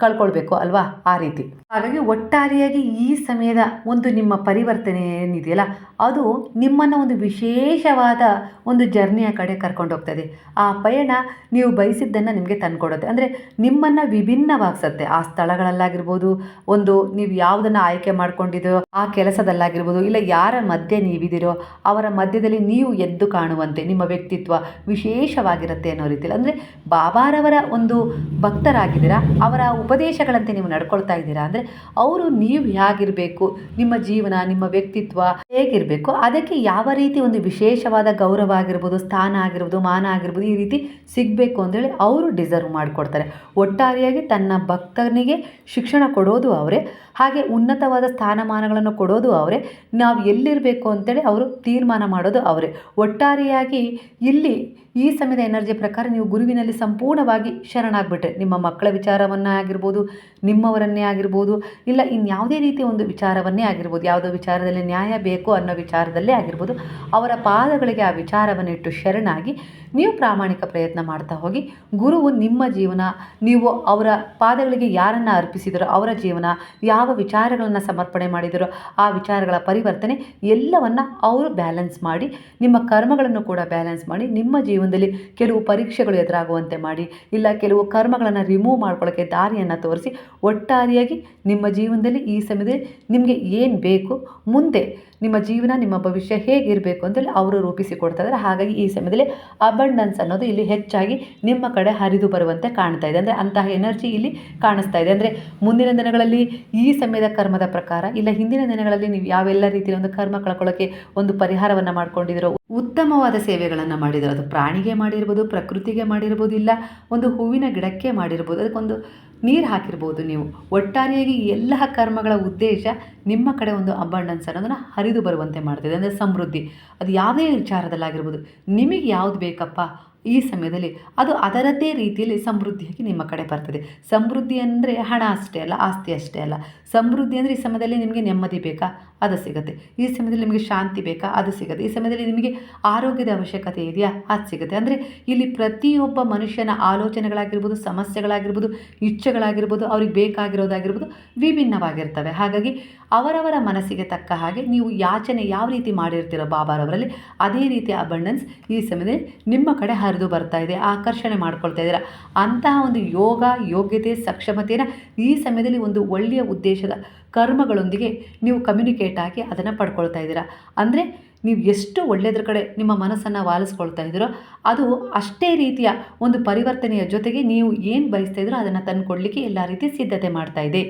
ಕಳ್ಕೊಳ್ಬೇಕು ಅಲ್ವಾ? ಆ ರೀತಿ. ಹಾಗಾಗಿ ಒಟ್ಟಾರೆಯಾಗಿ ಈ ಸಮಯದ ಒಂದು ನಿಮ್ಮ ಪರಿವರ್ತನೆ ಏನಿದೆಯಲ್ಲ, ಅದು ನಿಮ್ಮನ್ನು ಒಂದು ವಿಶೇಷವಾದ ಒಂದು ಜರ್ನಿಯ ಕಡೆ ಕರ್ಕೊಂಡೋಗ್ತದೆ ಆ ಪಯಣ ನೀವು ಬಯಸಿದ್ದನ್ನು ನಿಮಗೆ ತಂದುಕೊಡುತ್ತೆ. ಅಂದರೆ ನಿಮ್ಮನ್ನು ವಿಭಿನ್ನವಾಗಿಸುತ್ತೆ. ಆ ಸ್ಥಳಗಳಲ್ಲಾಗಿರ್ಬೋದು, ಒಂದು ನೀವು ಯಾವುದನ್ನು ಆಯ್ಕೆ ಮಾಡ್ಕೊಂಡಿದ್ದೀರೋ ಆ ಕೆಲಸದಲ್ಲಾಗಿರ್ಬೋದು, ಇಲ್ಲ ಯಾರ ಮಧ್ಯೆ ನೀವಿದ್ದೀರೋ ಅವರ ಮಧ್ಯದಲ್ಲಿ ನೀವು ಎದ್ದು ಕಾಣುವಂತೆ, ನಿಮ್ಮ ವ್ಯಕ್ತಿತ್ವ ವಿಶೇಷವಾಗಿರುತ್ತೆ ಅನ್ನೋ ರೀತಿಯಲ್ಲಿ. ಅಂದರೆ ಬಾಬಾರವರ ಒಂದು ಭಕ್ತರಾಗಿದ್ದೀರಾ? ಅವರ ಉಪದೇಶಗಳಂತೆ ನೀವು ನಡ್ಕೊಳ್ತಾ ಇದ್ದೀರಾ? ಅಂದರೆ ಅವರು ನೀವು ಹೇಗಿರಬೇಕು, ನಿಮ್ಮ ಜೀವನ, ನಿಮ್ಮ ವ್ಯಕ್ತಿತ್ವ ಹೇಗಿರಬೇಕು, ಅದಕ್ಕೆ ಯಾವ ರೀತಿ ಒಂದು ವಿಶೇಷವಾದ ಗೌರವ ಆಗಿರ್ಬೋದು, ಸ್ಥಾನ ಆಗಿರ್ಬೋದು, ಮಾನ ಆಗಿರ್ಬೋದು ಈ ರೀತಿ ಸಿಗಬೇಕು ಅಂತೇಳಿ ಅವರು ಡಿಸರ್ವ್ ಮಾಡಿಕೊಡ್ತಾರೆ. ಒಟ್ಟಾರೆಯಾಗಿ ತನ್ನ ಭಕ್ತನಿಗೆ ಶಿಕ್ಷಣ ಕೊಡೋದು ಅವರೇ. ಹಾಗೆ ಉನ್ನತವಾದ ಸ್ಥಾನಮಾನಗಳನ್ನು ಕೊಡೋದು ಅವರೇ. ನಾವು ಎಲ್ಲಿರಬೇಕು ಅಂತೇಳಿ ಅವರು ತೀರ್ಮಾನ ಮಾಡೋದು ಅವರೇ. ಒಟ್ಟಾರೆಯಾಗಿ ಇಲ್ಲಿ ಈ ಸಮಯದ ಎನರ್ಜಿ ಪ್ರಕಾರ ನೀವು ಗುರುವಿನಲ್ಲಿ ಸಂಪೂರ್ಣವಾಗಿ ಶರಣಾಗ್ಬಿಟ್ರೆ, ನಿಮ್ಮ ಮಕ್ಕಳ ವಿಚಾರವನ್ನೇ ಆಗಿರ್ಬೋದು, ನಿಮ್ಮವರನ್ನೇ ಆಗಿರ್ಬೋದು, ಇಲ್ಲ ಇನ್ಯಾವುದೇ ರೀತಿಯ ಒಂದು ವಿಚಾರವನ್ನೇ ಆಗಿರ್ಬೋದು, ಯಾವುದೋ ವಿಚಾರದಲ್ಲಿ ನ್ಯಾಯ ಬೇಕು ಅನ್ನೋ ವಿಚಾರದಲ್ಲೇ ಆಗಿರ್ಬೋದು, ಅವರ ಪಾದಗಳಿಗೆ ಆ ವಿಚಾರವನ್ನಿಟ್ಟು ಶರಣಾಗಿ ನೀವು ಪ್ರಾಮಾಣಿಕ ಪ್ರಯತ್ನ ಮಾಡ್ತಾ ಹೋಗಿ, ಗುರುವು ನಿಮ್ಮ ಜೀವನ, ನೀವು ಅವರ ಪಾದಗಳಿಗೆ ಯಾರನ್ನು ಅರ್ಪಿಸಿದರೋ ಅವರ ಜೀವನ, ಯಾವ ವಿಚಾರಗಳನ್ನು ಸಮರ್ಪಣೆ ಮಾಡಿದರೋ ಆ ವಿಚಾರಗಳ ಪರಿವರ್ತನೆ ಎಲ್ಲವನ್ನು ಅವರು ಬ್ಯಾಲೆನ್ಸ್ ಮಾಡಿ, ನಿಮ್ಮ ಕರ್ಮಗಳನ್ನು ಕೂಡ ಬ್ಯಾಲೆನ್ಸ್ ಮಾಡಿ, ನಿಮ್ಮ ಜೀವನದಲ್ಲಿ ಕೆಲವು ಪರೀಕ್ಷೆಗಳು ಎದುರಾಗುವಂತೆ ಮಾಡಿ, ಇಲ್ಲ ಕೆಲವು ಕರ್ಮಗಳನ್ನು ರಿಮೂವ್ ಮಾಡ್ಕೊಳ್ಳೋಕ್ಕೆ ದಾರಿಯನ್ನು ತೋರಿಸಿ, ಒಟ್ಟಾರೆಯಾಗಿ ನಿಮ್ಮ ಜೀವನದಲ್ಲಿ ಈ ಸಮಯದಲ್ಲಿ ನಿಮಗೆ ಏನು ಬೇಕು, ಮುಂದೆ ನಿಮ್ಮ ಜೀವನ, ನಿಮ್ಮ ಭವಿಷ್ಯ ಹೇಗಿರಬೇಕು ಅಂತೇಳಿ ಅವರು ರೂಪಿಸಿಕೊಡ್ತಾ ಇದ್ದಾರೆ ಹಾಗಾಗಿ ಈ ಸಮಯದಲ್ಲಿ ಅಬಂಡನ್ಸ್ ಅನ್ನೋದು ಇಲ್ಲಿ ಹೆಚ್ಚಾಗಿ ನಿಮ್ಮ ಕಡೆ ಹರಿದು ಬರುವಂತೆ ಕಾಣ್ತಾ ಇದೆ. ಅಂದರೆ ಅಂತಹ ಎನರ್ಜಿ ಇಲ್ಲಿ ಕಾಣಿಸ್ತಾ ಇದೆ. ಅಂದರೆ ಮುಂದಿನ ದಿನಗಳಲ್ಲಿ ಈ ಸಮಯದ ಕರ್ಮದ ಪ್ರಕಾರ ಇಲ್ಲ, ಹಿಂದಿನ ದಿನಗಳಲ್ಲಿ ನೀವು ಯಾವೆಲ್ಲ ರೀತಿಯ ಒಂದು ಕರ್ಮ ಕಳ್ಕೊಳ್ಳೋಕ್ಕೆ ಒಂದು ಪರಿಹಾರವನ್ನು ಮಾಡ್ಕೊಂಡಿದ್ದೀರೋ, ಉತ್ತಮವಾದ ಸೇವೆಗಳನ್ನು ಮಾಡಿದ್ರು ಅದು ಪ್ರಾಣಿಗೆ ಮಾಡಿರ್ಬೋದು, ಪ್ರಕೃತಿಗೆ ಮಾಡಿರ್ಬೋದು, ಇಲ್ಲ ಒಂದು ಹೂವಿನ ಗಿಡಕ್ಕೆ ಮಾಡಿರ್ಬೋದು, ಅದಕ್ಕೊಂದು ನೀರು ಹಾಕಿರ್ಬೋದು ನೀವು. ಒಟ್ಟಾರೆಯಾಗಿ ಎಲ್ಲ ಕರ್ಮಗಳ ಉದ್ದೇಶ ನಿಮ್ಮ ಕಡೆ ಒಂದು ಅಬಂಡನ್ಸ್ ಅನ್ನೋದನ್ನು ಹರಿದು ಬರುವಂತೆ ಮಾಡ್ತದೆ. ಅಂದರೆ ಸಮೃದ್ಧಿ. ಅದು ಯಾವುದೇ ವಿಚಾರದಲ್ಲಾಗಿರ್ಬೋದು. ನಿಮಗೆ ಯಾವುದು ಬೇಕಪ್ಪ? ಈ ಸಮಯದಲ್ಲಿ ಅದು ಅದರದ್ದೇ ರೀತಿಯಲ್ಲಿ ಸಮೃದ್ಧಿಯಾಗಿ ನಿಮ್ಮ ಕಡೆ ಬರ್ತದೆ. ಸಮೃದ್ಧಿ ಅಂದರೆ ಹಣ ಅಷ್ಟೇ ಅಲ್ಲ, ಆಸ್ತಿ ಅಷ್ಟೇ ಅಲ್ಲ. ಸಮೃದ್ಧಿ ಅಂದರೆ ಈ ಸಮಯದಲ್ಲಿ ನಿಮಗೆ ನೆಮ್ಮದಿ ಬೇಕಾ? ಅದು ಸಿಗುತ್ತೆ. ಈ ಸಮಯದಲ್ಲಿ ನಿಮಗೆ ಶಾಂತಿ ಬೇಕಾ? ಅದು ಸಿಗುತ್ತೆ. ಈ ಸಮಯದಲ್ಲಿ ನಿಮಗೆ ಆರೋಗ್ಯದ ಅವಶ್ಯಕತೆ ಇದೆಯಾ? ಅದು ಸಿಗುತ್ತೆ. ಅಂದರೆ ಇಲ್ಲಿ ಪ್ರತಿಯೊಬ್ಬ ಮನುಷ್ಯನ ಆಲೋಚನೆಗಳಾಗಿರ್ಬೋದು, ಸಮಸ್ಯೆಗಳಾಗಿರ್ಬೋದು, ಇಚ್ಛೆಗಳಾಗಿರ್ಬೋದು, ಅವ್ರಿಗೆ ಬೇಕಾಗಿರೋದಾಗಿರ್ಬೋದು ವಿಭಿನ್ನವಾಗಿರ್ತವೆ. ಹಾಗಾಗಿ ಅವರವರ ಮನಸ್ಸಿಗೆ ತಕ್ಕ ಹಾಗೆ ನೀವು ಯಾಚನೆ ಯಾವ ರೀತಿ ಮಾಡಿರ್ತೀರೋ ಬಾಬಾರವರಲ್ಲಿ ಅದೇ ರೀತಿ ಅಬಂಡೆನ್ಸ್ ಈ ಸಮಯದಲ್ಲಿ ನಿಮ್ಮ ಕಡೆ ಹರಿದು ಬರ್ತಾ ಇದೆ, ಆಕರ್ಷಣೆ ಮಾಡ್ಕೊಳ್ತಾ ಇದ್ದೀರಾ. ಅಂತಹ ಒಂದು ಯೋಗ, ಯೋಗ್ಯತೆ ಸಕ್ಷಮತೆಯನ್ನು ಈ ಸಮಯದಲ್ಲಿ ಒಂದು ಒಳ್ಳೆಯ ಉದ್ದೇಶದ ಕರ್ಮಗಳೊಂದಿಗೆ ನೀವು ಕಮ್ಯುನಿಕೇಟ್ ಆಗಿ ಅದನ್ನು ಪಡ್ಕೊಳ್ತಾ ಇದ್ದೀರಾ. ಅಂದರೆ ನೀವು ಎಷ್ಟು ಒಳ್ಳೆಯದ್ರ ಕಡೆ ನಿಮ್ಮ ಮನಸ್ಸನ್ನು ವಾಲಿಸ್ಕೊಳ್ತಾ ಇದ್ದೀರೋ, ಅದು ಅಷ್ಟೇ ರೀತಿಯ ಒಂದು ಪರಿವರ್ತನೆಯ ಜೊತೆಗೆ ನೀವು ಏನು ಬಯಸ್ತಾ ಇದ್ದೀರೋ ಅದನ್ನು ತಂದುಕೊಡ್ಲಿಕ್ಕೆ ಎಲ್ಲ ರೀತಿ ಸಿದ್ಧತೆ ಮಾಡ್ತಾ ಇದೆ.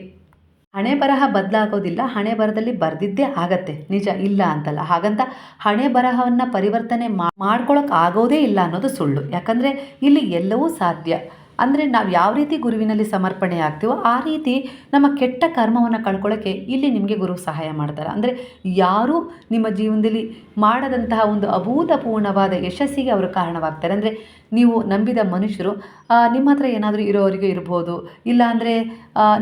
ಹಣೆ ಬರಹ ಬದಲಾಗೋದಿಲ್ಲ, ಹಣೆ ಬರದಲ್ಲಿ ಬರೆದಿದ್ದೇ ಆಗತ್ತೆ. ನಿಜ, ಇಲ್ಲ ಅಂತಲ್ಲ. ಹಾಗಂತ ಹಣೆ ಬರಹವನ್ನು ಪರಿವರ್ತನೆ ಮಾಡ್ಕೊಳಕ್ಕೆ ಆಗೋದೇ ಇಲ್ಲ ಅನ್ನೋದು ಸುಳ್ಳು. ಯಾಕಂದರೆ ಇಲ್ಲಿ ಎಲ್ಲವೂ ಸಾಧ್ಯ. ಅಂದರೆ ನಾವು ಯಾವ ರೀತಿ ಗುರುವಿನಲ್ಲಿ ಸಮರ್ಪಣೆ ಆಗ್ತೀವೋ ಆ ರೀತಿ ನಮ್ಮ ಕೆಟ್ಟ ಕರ್ಮವನ್ನು ಕಳ್ಕೊಳ್ಳೋಕ್ಕೆ ಇಲ್ಲಿ ನಿಮಗೆ ಗುರು ಸಹಾಯ ಮಾಡ್ತಾರೆ. ಅಂದರೆ ಯಾರೂ ನಿಮ್ಮ ಜೀವನದಲ್ಲಿ ಮಾಡದಂತಹ ಒಂದು ಅಭೂತಪೂರ್ಣವಾದ ಯಶಸ್ಸಿಗೆ ಅವರು ಕಾರಣವಾಗ್ತಾರೆ. ಅಂದರೆ ನೀವು ನಂಬಿದ ಮನುಷ್ಯರು ನಿಮ್ಮ ಹತ್ರ ಏನಾದರೂ ಇರೋವರಿಗೆ ಇರ್ಬೋದು ಇಲ್ಲಾಂದರೆ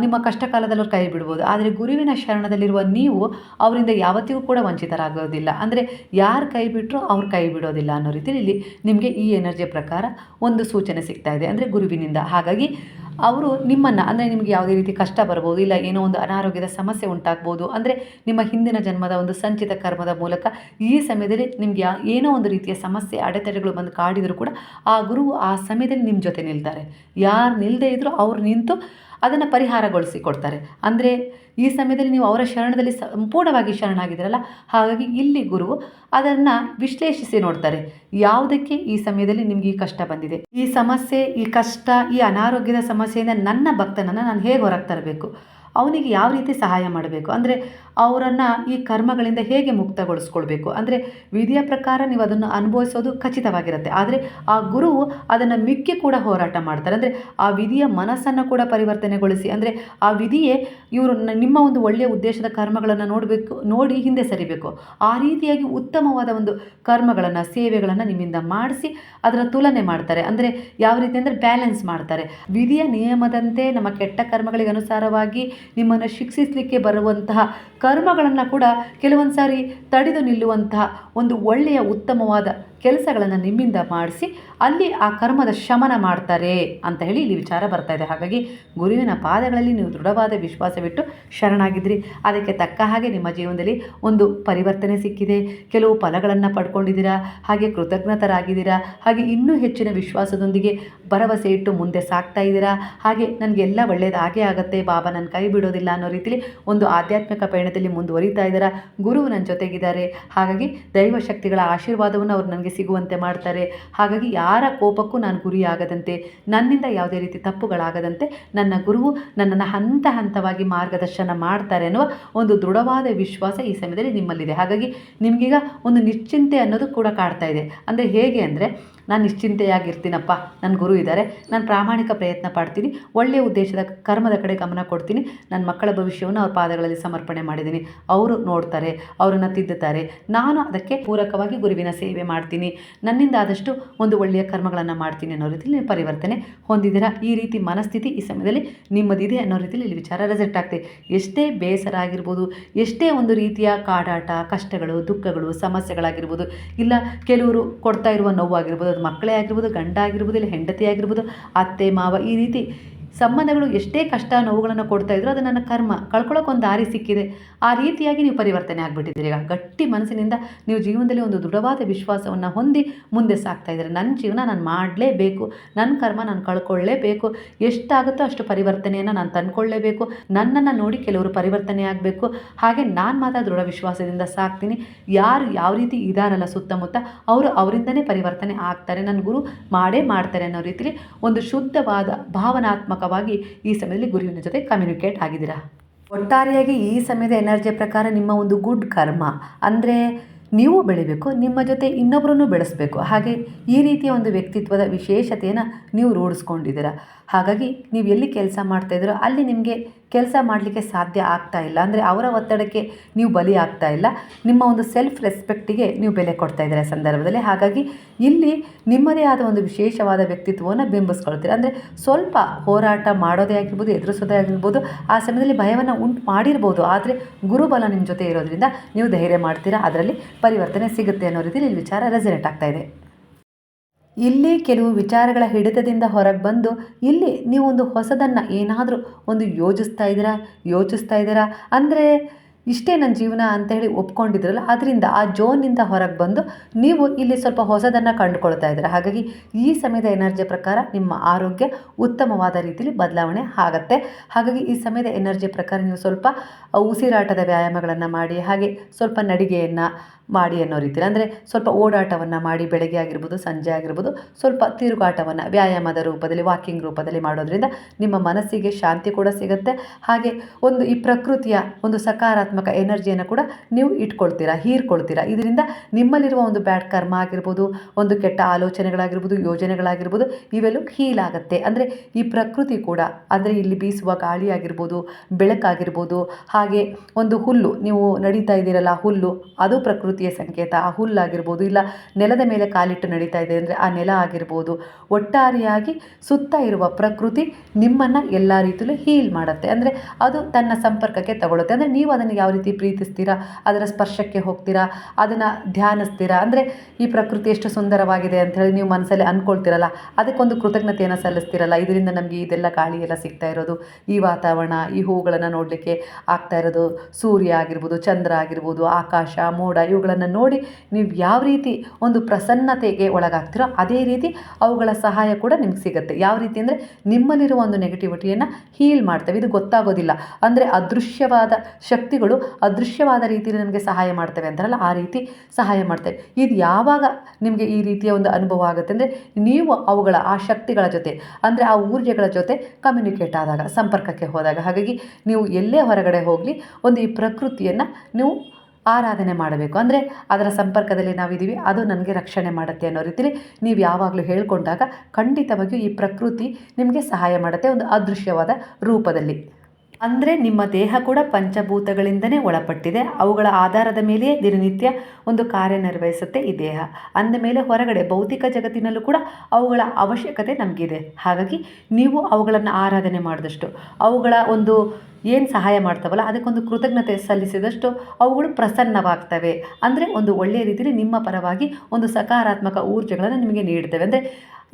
ನಿಮ್ಮ ಕಷ್ಟ ಕಾಲದಲ್ಲಿ ಅವ್ರು ಕೈ ಬಿಡ್ಬೋದು. ಆದರೆ ಗುರುವಿನ ಶರಣದಲ್ಲಿರುವ ನೀವು ಅವರಿಂದ ಯಾವತ್ತಿಗೂ ಕೂಡ ವಂಚಿತರಾಗೋದಿಲ್ಲ. ಅಂದರೆ ಯಾರು ಕೈ ಬಿಟ್ಟರೂ ಅವ್ರು ಕೈ ಬಿಡೋದಿಲ್ಲ ಅನ್ನೋ ರೀತಿಯಲ್ಲಿ ನಿಮಗೆ ಈ ಎನರ್ಜಿಯ ಪ್ರಕಾರ ಒಂದು ಸೂಚನೆ ಸಿಗ್ತಾ ಇದೆ. ಅಂದರೆ ಗುರುವಿನಿಂದ. ಹಾಗಾಗಿ ಅವರು ನಿಮ್ಮನ್ನು, ಅಂದರೆ ನಿಮಗೆ ಯಾವುದೇ ರೀತಿ ಕಷ್ಟ ಬರ್ಬೋದು, ಇಲ್ಲ ಏನೋ ಒಂದು ಅನಾರೋಗ್ಯದ ಸಮಸ್ಯೆ ಉಂಟಾಗ್ಬೋದು, ಅಂದರೆ ನಿಮ್ಮ ಹಿಂದಿನ ಜನ್ಮದ ಒಂದು ಸಂಚಿತ ಕರ್ಮದ ಮೂಲಕ ಈ ಸಮಯದಲ್ಲಿ ನಿಮಗೆ ಏನೋ ಒಂದು ರೀತಿಯ ಸಮಸ್ಯೆ, ಅಡೆತಡೆಗಳು ಬಂದು ಕಾಡಿದರೂ ಕೂಡ ಆ ಗುರು ಆ ಸಮಯದಲ್ಲಿ ನಿಮ್ಮ ಜೊತೆ ನಿಲ್ತಾರೆ. ಯಾರು ನಿಲ್ಲದೆ ಇದ್ದರೂ ಅವ್ರು ನಿಂತು ಅದನ್ನು ಪರಿಹಾರಗೊಳಿಸಿ ಕೊಡ್ತಾರೆ ಅಂದರೆ ಈ ಸಮಯದಲ್ಲಿ ನೀವು ಅವರ ಶರಣದಲ್ಲಿ ಸಂಪೂರ್ಣವಾಗಿ ಶರಣಾಗಿದ್ದೀರಲ್ಲ, ಹಾಗಾಗಿ ಇಲ್ಲಿ ಗುರು ಅದನ್ನು ವಿಶ್ಲೇಷಿಸಿ ನೋಡ್ತಾರೆ. ಯಾವುದಕ್ಕೆ ಈ ಸಮಯದಲ್ಲಿ ನಿಮಗೆ ಈ ಕಷ್ಟ ಬಂದಿದೆ? ಈ ಸಮಸ್ಯೆ, ಈ ಕಷ್ಟ, ಈ ಅನಾರೋಗ್ಯದ ಸಮಸ್ಯೆಯಿಂದ ನನ್ನ ಭಕ್ತನನ್ನು ನಾನು ಹೇಗೆ ಹೊರಗೆ ತರಬೇಕು? ಅವನಿಗೆ ಯಾವ ರೀತಿ ಸಹಾಯ ಮಾಡಬೇಕು? ಅಂದರೆ ಅವರನ್ನು ಈ ಕರ್ಮಗಳಿಂದ ಹೇಗೆ ಮುಕ್ತಗೊಳಿಸ್ಕೊಳ್ಬೇಕು? ಅಂದರೆ ವಿಧಿಯ ಪ್ರಕಾರ ನೀವು ಅದನ್ನು ಅನುಭವಿಸೋದು ಖಚಿತವಾಗಿರುತ್ತೆ. ಆದರೆ ಆ ಗುರು ಅದನ್ನು ಮಿಕ್ಕಿ ಕೂಡ ಹೋರಾಟ ಮಾಡ್ತಾರೆ. ಅಂದರೆ ಆ ವಿಧಿಯ ಮನಸ್ಸನ್ನು ಕೂಡ ಪರಿವರ್ತನೆಗೊಳಿಸಿ, ಅಂದರೆ ಆ ವಿಧಿಯೇ ಇವರು ನಿಮ್ಮ ಒಂದು ಒಳ್ಳೆಯ ಉದ್ದೇಶದ ಕರ್ಮಗಳನ್ನು ನೋಡಬೇಕು, ನೋಡಿ ಹಿಂದೆ ಸರಿಬೇಕು. ಆ ರೀತಿಯಾಗಿ ಉತ್ತಮವಾದ ಒಂದು ಕರ್ಮಗಳನ್ನು, ಸೇವೆಗಳನ್ನು ನಿಮ್ಮಿಂದ ಮಾಡಿಸಿ ಅದರ ತುಲನೆ ಮಾಡ್ತಾರೆ. ಅಂದರೆ ಯಾವ ರೀತಿ ಅಂದರೆ ಬ್ಯಾಲೆನ್ಸ್ ಮಾಡ್ತಾರೆ. ವಿಧಿಯ ನಿಯಮದಂತೆ ನಮ್ಮ ಕೆಟ್ಟ ಕರ್ಮಗಳಿಗೆ ಅನುಸಾರವಾಗಿ ನಿಮ್ಮನ್ನು ಶಿಕ್ಷಿಸಲಿಕ್ಕೆ ಬರುವಂತಹ ಕರ್ಮಗಳನ್ನು ಕೂಡ ಕೆಲವೊಂದು ಸಾರಿ ತಡೆದು ನಿಲ್ಲುವಂತಹ ಒಂದು ಒಳ್ಳೆಯ ಉತ್ತಮವಾದ ಕೆಲಸಗಳನ್ನು ನಿಮ್ಮಿಂದ ಮಾಡಿಸಿ ಅಲ್ಲಿ ಆ ಕರ್ಮದ ಶಮನ ಮಾಡ್ತಾರೆ ಅಂತ ಹೇಳಿ ಇಲ್ಲಿ ವಿಚಾರ ಬರ್ತಾ ಇದೆ. ಹಾಗಾಗಿ ಗುರುವಿನ ಪಾದಗಳಲ್ಲಿ ನೀವು ದೃಢವಾದ ವಿಶ್ವಾಸವಿಟ್ಟು ಶರಣಾಗಿದ್ರಿ. ಅದಕ್ಕೆ ತಕ್ಕ ಹಾಗೆ ನಿಮ್ಮ ಜೀವನದಲ್ಲಿ ಒಂದು ಪರಿವರ್ತನೆ ಸಿಕ್ಕಿದೆ. ಕೆಲವು ಫಲಗಳನ್ನು ಪಡ್ಕೊಂಡಿದ್ದೀರಾ? ಹಾಗೆ ಕೃತಜ್ಞತರಾಗಿದ್ದೀರಾ? ಹಾಗೆ ಇನ್ನೂ ಹೆಚ್ಚಿನ ವಿಶ್ವಾಸದೊಂದಿಗೆ ಭರವಸೆ ಇಟ್ಟು ಮುಂದೆ ಸಾಕ್ತಾ ಇದ್ದೀರಾ? ಹಾಗೆ ನನಗೆಲ್ಲ ಒಳ್ಳೆಯದು ಹಾಗೆ ಆಗುತ್ತೆ. ಬಾಬಾ ನನ್ನ ಕೈ ಬಿಡೋದಿಲ್ಲ ಅನ್ನೋ ರೀತಿಲಿ ಒಂದು ಆಧ್ಯಾತ್ಮಿಕ ಪಯಣದಲ್ಲಿ ಮುಂದುವರಿತಾ ಇದ್ದೀರಾ? ಗುರು ನನ್ನ ಜೊತೆಗಿದ್ದಾರೆ. ಹಾಗಾಗಿ ದೈವ ಶಕ್ತಿಗಳ ಆಶೀರ್ವಾದವನ್ನು ಅವರು ನನಗೆ ಸಿಗುವಂತೆ ಮಾಡ್ತಾರೆ. ಹಾಗಾಗಿ ಯಾರ ಕೋಪಕ್ಕೂ ನಾನು ಗುರಿಯಾಗದಂತೆ ನನ್ನಿಂದ ಯಾವುದೇ ರೀತಿ ತಪ್ಪುಗಳಾಗದಂತೆ ನನ್ನ ಗುರುವು ನನ್ನನ್ನು ಹಂತ ಹಂತವಾಗಿ ಮಾರ್ಗದರ್ಶನ ಮಾಡ್ತಾರೆ ಅನ್ನುವ ಒಂದು ದೃಢವಾದ ವಿಶ್ವಾಸ ಈ ಸಮಯದಲ್ಲಿ ನಿಮ್ಮಲ್ಲಿದೆ. ಹಾಗಾಗಿ ನಿಮಗೀಗ ಒಂದು ನಿಶ್ಚಿಂತೆ ಅನ್ನೋದು ಕೂಡ ಕಾಡ್ತಾ ಇದೆ. ಅಂದರೆ ಹೇಗೆ ಅಂದರೆ ನಾನು ನಿಶ್ಚಿಂತೆಯಾಗಿರ್ತೀನಪ್ಪ. ನನ್ನ ಗುರು ಇದ್ದಾರೆ ನಾನು ಪ್ರಾಮಾಣಿಕ ಪ್ರಯತ್ನ ಪಡ್ತೀನಿ ಒಳ್ಳೆಯ ಉದ್ದೇಶದ ಕರ್ಮದ ಕಡೆ ಗಮನ ಕೊಡ್ತೀನಿ. ನನ್ನ ಮಕ್ಕಳ ಭವಿಷ್ಯವನ್ನು ಅವ್ರ ಪಾದಗಳಲ್ಲಿ ಸಮರ್ಪಣೆ ಮಾಡಿದ್ದೀನಿ. ಅವರು ನೋಡ್ತಾರೆ, ಅವರನ್ನು ತಿದ್ದುತ್ತಾರೆ. ನಾನು ಅದಕ್ಕೆ ಪೂರಕವಾಗಿ ಗುರುವಿನ ಸೇವೆ ಮಾಡ್ತೀನಿ. ನನ್ನಿಂದ ಆದಷ್ಟು ಒಂದು ಒಳ್ಳೆಯ ಕರ್ಮಗಳನ್ನು ಮಾಡ್ತೀನಿ ಅನ್ನೋ ರೀತಿಯಲ್ಲಿ ಪರಿವರ್ತನೆ ಹೊಂದಿದ್ದೀರಾ? ಈ ರೀತಿ ಮನಸ್ಥಿತಿ ಈ ಸಮಯದಲ್ಲಿ ನಿಮ್ಮದಿದೆ ಅನ್ನೋ ರೀತಿಯಲ್ಲಿ ಇಲ್ಲಿ ವಿಚಾರ ರೆಸೆಕ್ಟ್ ಆಗ್ತದೆ. ಎಷ್ಟೇ ಬೇಸರ ಆಗಿರ್ಬೋದು, ಎಷ್ಟೇ ಒಂದು ರೀತಿಯ ಕಾಡಾಟ, ಕಷ್ಟಗಳು, ದುಃಖಗಳು, ಸಮಸ್ಯೆಗಳಾಗಿರ್ಬೋದು, ಇಲ್ಲ ಕೆಲವರು ಕೊಡ್ತಾ ಇರುವ ನೋವಾಗಿರ್ಬೋದು ಅದು ಮಕ್ಕಳೇ ಆಗಿರ್ಬೋದು ಗಂಡ ಆಗಿರ್ಬೋದು ಇಲ್ಲ ಹೆಂಡತಿ ಆಗಿರ್ಬೋದು ಅತ್ತೆ ಮಾವ ಈ ರೀತಿ ಸಂಬಂಧಗಳು ಎಷ್ಟೇ ಕಷ್ಟ ನೋವುಗಳನ್ನು ಕೊಡ್ತಾ ಇದ್ರು ಅದು ನನ್ನ ಕರ್ಮ. ಕಳ್ಕೊಳ್ಳೋಕೆ ಒಂದು ದಾರಿ ಸಿಕ್ಕಿದೆ. ಆ ರೀತಿಯಾಗಿ ನೀವು ಪರಿವರ್ತನೆ ಆಗಿಬಿಟ್ಟಿದ್ದೀರಿ. ಈಗ ಗಟ್ಟಿ ಮನಸ್ಸಿನಿಂದ ನೀವು ಜೀವನದಲ್ಲಿ ಒಂದು ದೃಢವಾದ ವಿಶ್ವಾಸವನ್ನು ಹೊಂದಿ ಮುಂದೆ ಸಾಕ್ತಾ ಇದ್ದೀರಿ. ನನ್ನ ಜೀವನ ನಾನು ಮಾಡಲೇಬೇಕು. ನನ್ನ ಕರ್ಮ ನಾನು ಕಳ್ಕೊಳ್ಳೇಬೇಕು. ಎಷ್ಟಾಗುತ್ತೋ ಅಷ್ಟು ಪರಿವರ್ತನೆಯನ್ನು ನಾನು ತಂದ್ಕೊಳ್ಳೇಬೇಕು. ನನ್ನನ್ನು ನೋಡಿ ಕೆಲವರು ಪರಿವರ್ತನೆ ಆಗಬೇಕು. ಹಾಗೆ ನಾನು ಮಾತ್ರ ದೃಢ ವಿಶ್ವಾಸದಿಂದ ಸಾಕ್ತೀನಿ. ಯಾರು ಯಾವ ರೀತಿ ಇದಾರಲ್ಲ ಸುತ್ತಮುತ್ತ, ಅವರು ಅವರಿಂದನೇ ಪರಿವರ್ತನೆ ಆಗ್ತಾರೆ. ನನ್ನ ಗುರು ಮಾಡೇ ಮಾಡ್ತಾರೆ ಅನ್ನೋ ರೀತಿಲಿ ಒಂದು ಶುದ್ಧವಾದ ಭಾವನಾತ್ಮಕವಾಗಿ ಈ ಸಮಯದಲ್ಲಿ ಗುರುವಿನ ಜೊತೆ ಕಮ್ಯುನಿಕೇಟ್ ಆಗಿದ್ದೀರಾ? ಒಟ್ಟಾರೆಯಾಗಿ ಈ ಸಮಯದ ಎನರ್ಜಿಯ ಪ್ರಕಾರ ನಿಮ್ಮ ಒಂದು ಗುಡ್ ಕರ್ಮ ಅಂದರೆ ನೀವು ಬೆಳಿಬೇಕು, ನಿಮ್ಮ ಜೊತೆ ಇನ್ನೊಬ್ಬರನ್ನು ಬೆಳೆಸಬೇಕು. ಹಾಗೆ ಈ ರೀತಿಯ ಒಂದು ವ್ಯಕ್ತಿತ್ವದ ವಿಶೇಷತೆಯನ್ನು ನೀವು ರೂಢಿಸ್ಕೊಂಡಿದ್ದೀರಾ? ಹಾಗಾಗಿ ನೀವು ಎಲ್ಲಿ ಕೆಲಸ ಮಾಡ್ತಾಯಿದ್ರೋ ಅಲ್ಲಿ ನಿಮಗೆ ಕೆಲಸ ಮಾಡಲಿಕ್ಕೆ ಸಾಧ್ಯ ಆಗ್ತಾ ಇಲ್ಲ. ಅಂದರೆ ಅವರ ಒತ್ತಡಕ್ಕೆ ನೀವು ಬಲಿ ಆಗ್ತಾ ಇಲ್ಲ. ನಿಮ್ಮ ಒಂದು ಸೆಲ್ಫ್ ರೆಸ್ಪೆಕ್ಟಿಗೆ ನೀವು ಬೆಲೆ ಕೊಡ್ತಾ ಇದ್ದೀರಾ ಸಂದರ್ಭದಲ್ಲಿ. ಹಾಗಾಗಿ ಇಲ್ಲಿ ನಿಮ್ಮದೇ ಆದ ಒಂದು ವಿಶೇಷವಾದ ವ್ಯಕ್ತಿತ್ವವನ್ನು ಬಿಂಬಿಸ್ಕೊಳ್ತೀರಾ. ಅಂದರೆ ಸ್ವಲ್ಪ ಹೋರಾಟ ಮಾಡೋದೇ ಆಗಿರ್ಬೋದು, ಎದುರಿಸೋದೇ ಆಗಿರ್ಬೋದು, ಆ ಸಮಯದಲ್ಲಿ ಭಯವನ್ನು ಉಂಟು ಮಾಡಿರ್ಬೋದು. ಆದರೆ ಗುರುಬಲ ನಿಮ್ಮ ಜೊತೆ ಇರೋದ್ರಿಂದ ನೀವು ಧೈರ್ಯ ಮಾಡ್ತೀರಾ. ಅದರಲ್ಲಿ ಪರಿವರ್ತನೆ ಸಿಗುತ್ತೆ ಅನ್ನೋ ರೀತಿಯಲ್ಲಿ ಇಲ್ಲಿ ವಿಚಾರ ರೆಸನೇಟ್ ಆಗ್ತಾ ಇದೆ. ಇಲ್ಲಿ ಕೆಲವು ವಿಚಾರಗಳ ಹಿಡಿತದಿಂದ ಹೊರಗೆ ಬಂದು, ಇಲ್ಲಿ ನೀವು ಒಂದು ಹೊಸದನ್ನು ಏನಾದರೂ ಒಂದು ಯೋಚಿಸ್ತಾ ಇದ್ದೀರಾ? ಯೋಚಿಸ್ತಾ ಇದ್ದೀರಾ? ಅಂದರೆ ಇಷ್ಟೇ ನನ್ನ ಜೀವನ ಅಂತ ಹೇಳಿ ಒಪ್ಕೊಂಡಿದ್ರಲ್ಲ ಅದರಿಂದ ಆ ಜೋನಿಂದ ಹೊರಗೆ ಬಂದು ನೀವು ಇಲ್ಲಿ ಸ್ವಲ್ಪ ಹೊಸದನ್ನು ಕಂಡುಕೊಳ್ತಾ ಇದ್ದೀರ? ಹಾಗಾಗಿ ಈ ಸಮಯದ ಎನರ್ಜಿ ಪ್ರಕಾರ ನಿಮ್ಮ ಆರೋಗ್ಯ ಉತ್ತಮವಾದ ರೀತಿಯಲ್ಲಿ ಬದಲಾವಣೆ ಆಗುತ್ತೆ. ಹಾಗಾಗಿ ಈ ಸಮಯದ ಎನರ್ಜಿ ಪ್ರಕಾರ ನೀವು ಸ್ವಲ್ಪ ಉಸಿರಾಟದ ವ್ಯಾಯಾಮಗಳನ್ನು ಮಾಡಿ, ಹಾಗೆ ಸ್ವಲ್ಪ ನಡಿಗೆಯನ್ನು ಮಾಡಿ ಅನ್ನೋ ರೀತಿಯಲ್ಲಿ. ಅಂದರೆ ಸ್ವಲ್ಪ ಓಡಾಟವನ್ನು ಮಾಡಿ, ಬೆಳಗ್ಗೆ ಆಗಿರ್ಬೋದು, ಸಂಜೆ ಆಗಿರ್ಬೋದು, ಸ್ವಲ್ಪ ತಿರುಗಾಟವನ್ನು, ವ್ಯಾಯಾಮದ ರೂಪದಲ್ಲಿ ವಾಕಿಂಗ್ ರೂಪದಲ್ಲಿ ಮಾಡೋದ್ರಿಂದ ನಿಮ್ಮ ಮನಸ್ಸಿಗೆ ಶಾಂತಿ ಕೂಡ ಸಿಗುತ್ತೆ. ಹಾಗೆ ಒಂದು ಈ ಪ್ರಕೃತಿಯ ಒಂದು ಸಕಾರಾತ್ಮಕ ಎನರ್ಜಿಯನ್ನು ಕೂಡ ನೀವು ಇಟ್ಕೊಳ್ತೀರಾ, ಹೀರ್ಕೊಳ್ತೀರಾ. ಇದರಿಂದ ನಿಮ್ಮಲ್ಲಿರುವ ಒಂದು ಬ್ಯಾಡ್ ಕರ್ಮ ಆಗಿರ್ಬೋದು, ಒಂದು ಕೆಟ್ಟ ಆಲೋಚನೆಗಳಾಗಿರ್ಬೋದು, ಯೋಜನೆಗಳಾಗಿರ್ಬೋದು, ಇವೆಲ್ಲೂ ಹೀಲ್ ಆಗುತ್ತೆ. ಅಂದರೆ ಈ ಪ್ರಕೃತಿ ಕೂಡ, ಅಂದರೆ ಇಲ್ಲಿ ಬೀಸುವ ಗಾಳಿ ಆಗಿರ್ಬೋದು, ಬೆಳಕಾಗಿರ್ಬೋದು, ಹಾಗೆ ಒಂದು ಹುಲ್ಲು, ನೀವು ನಡೀತಾ ಇದ್ದೀರಲ್ಲ, ಹುಲ್ಲು, ಅದು ಪ್ರಕೃತಿಯ ಸಂಕೇತ ಆ ಹುಲ್ಲಾಗಿರ್ಬೋದು ಇಲ್ಲ ನೆಲದ ಮೇಲೆ ಕಾಲಿಟ್ಟು ನಡೀತಾ ಇದೆ ಅಂದರೆ ಆ ನೆಲ ಆಗಿರ್ಬೋದು, ಒಟ್ಟಾರೆಯಾಗಿ ಸುತ್ತ ಇರುವ ಪ್ರಕೃತಿ ನಿಮ್ಮನ್ನು ಎಲ್ಲ ರೀತಿಯಲ್ಲೂ ಹೀಲ್ ಮಾಡುತ್ತೆ. ಅಂದರೆ ಅದು ತನ್ನ ಸಂಪರ್ಕಕ್ಕೆ ತಗೊಳ್ಳುತ್ತೆ ಅಂದರೆ ನೀವು ಅದನ್ನು ಯಾವ ರೀತಿ ಪ್ರೀತಿಸ್ತೀರಾ, ಅದರ ಸ್ಪರ್ಶಕ್ಕೆ ಹೋಗ್ತೀರಾ, ಅದನ್ನು ಧ್ಯಾನಿಸ್ತೀರಾ, ಅಂದರೆ ಈ ಪ್ರಕೃತಿ ಎಷ್ಟು ಸುಂದರವಾಗಿದೆ ಅಂತ ಹೇಳಿ ನೀವು ಮನಸ್ಸಲ್ಲಿ ಅಂದ್ಕೊಳ್ತಿರಲ್ಲ ಅದಕ್ಕೊಂದು ಕೃತಜ್ಞತೆಯನ್ನು ಸಲ್ಲಿಸ್ತಿರಲ್ಲ, ಇದರಿಂದ ನಮಗೆ ಇದೆಲ್ಲ ಗಾಳಿ ಎಲ್ಲ ಸಿಗ್ತಾ ಇರೋದು. ಈ ವಾತಾವರಣ, ಈ ಹೂಗಳನ್ನು ನೋಡಲಿಕ್ಕೆ ಆಗ್ತಾ ಇರೋದು. ಸೂರ್ಯ ಆಗಿರ್ಬೋದು, ಚಂದ್ರ ಆಗಿರ್ಬೋದು, ಆಕಾಶ, ಮೋಡ ಇವುಗಳನ್ನು ನೋಡಿ ನೀವು ಯಾವ ರೀತಿ ಒಂದು ಪ್ರಸನ್ನತೆಗೆ ಒಳಗಾಗ್ತೀರೋ ಅದೇ ರೀತಿ ಅವುಗಳ ಸಹಾಯ ಕೂಡ ನಿಮ್ಗೆ ಸಿಗುತ್ತೆ. ಯಾವ ರೀತಿ ಅಂದರೆ ನಿಮ್ಮಲ್ಲಿರುವ ಒಂದು ನೆಗೆಟಿವಿಟಿಯನ್ನು ಹೀಲ್ ಮಾಡ್ತವೆ. ಇದು ಗೊತ್ತಾಗೋದಿಲ್ಲ. ಅಂದರೆ ಅದೃಶ್ಯವಾದ ಶಕ್ತಿಗಳು ಅದೃಶ್ಯವಾದ ರೀತಿಯಲ್ಲಿ ನಮಗೆ ಸಹಾಯ ಮಾಡ್ತವೆ ಅಂತಾರಲ್ಲ, ಆ ರೀತಿ ಸಹಾಯ ಮಾಡ್ತವೆ. ಇದು ಯಾವಾಗ ನಿಮಗೆ ಈ ರೀತಿಯ ಒಂದು ಅನುಭವ ಆಗುತ್ತೆ ಅಂದರೆ ನೀವು ಅವುಗಳ, ಆ ಶಕ್ತಿಗಳ ಜೊತೆ, ಅಂದರೆ ಆ ಊರ್ಜೆಗಳ ಜೊತೆ ಕಮ್ಯುನಿಕೇಟ್ ಆದಾಗ, ಸಂಪರ್ಕಕ್ಕೆ ಹೋದಾಗ. ಹಾಗಾಗಿ ನೀವು ಎಲ್ಲೇ ಹೊರಗಡೆ ಹೋಗಲಿ, ಒಂದು ಈ ಪ್ರಕೃತಿಯನ್ನು ನೀವು ಆರಾಧನೆ ಮಾಡಬೇಕು. ಅಂದರೆ ಅದರ ಸಂಪರ್ಕದಲ್ಲಿ ನಾವಿದ್ದೀವಿ, ಅದು ನನಗೆ ರಕ್ಷಣೆ ಮಾಡುತ್ತೆ ಅನ್ನೋ ರೀತಿಯಲ್ಲಿ ನೀವು ಯಾವಾಗಲೂ ಹೇಳಿಕೊಂಡಾಗ ಖಂಡಿತವಾಗಿಯೂ ಈ ಪ್ರಕೃತಿ ನಿಮಗೆ ಸಹಾಯ ಮಾಡುತ್ತೆ, ಒಂದು ಅದೃಶ್ಯವಾದ ರೂಪದಲ್ಲಿ. ಅಂದರೆ ನಿಮ್ಮ ದೇಹ ಕೂಡ ಪಂಚಭೂತಗಳಿಂದನೇ ಒಳಪಟ್ಟಿದೆ. ಅವುಗಳ ಆಧಾರದ ಮೇಲೆಯೇ ದಿನನಿತ್ಯ ಒಂದು ಕಾರ್ಯನಿರ್ವಹಿಸುತ್ತೆ ಈ ದೇಹ. ಅಂದ ಮೇಲೆ ಹೊರಗಡೆ ಭೌತಿಕ ಜಗತ್ತಿನಲ್ಲೂ ಕೂಡ ಅವುಗಳ ಅವಶ್ಯಕತೆ ನಮಗಿದೆ. ಹಾಗಾಗಿ ನೀವು ಅವುಗಳನ್ನು ಆರಾಧನೆ ಮಾಡಿದಷ್ಟು, ಅವುಗಳ ಒಂದು ಏನು ಸಹಾಯ ಮಾಡ್ತಾವಲ್ಲ, ಅದಕ್ಕೊಂದು ಕೃತಜ್ಞತೆ ಸಲ್ಲಿಸಿದಷ್ಟು ಅವುಗಳು ಪ್ರಸನ್ನವಾಗ್ತವೆ. ಅಂದರೆ ಒಂದು ಒಳ್ಳೆಯ ರೀತಿಯಲ್ಲಿ ನಿಮ್ಮ ಪರವಾಗಿ ಒಂದು ಸಕಾರಾತ್ಮಕ ಊರ್ಜೆಗಳನ್ನು ನಿಮಗೆ ನೀಡ್ತವೆ. ಅಂದರೆ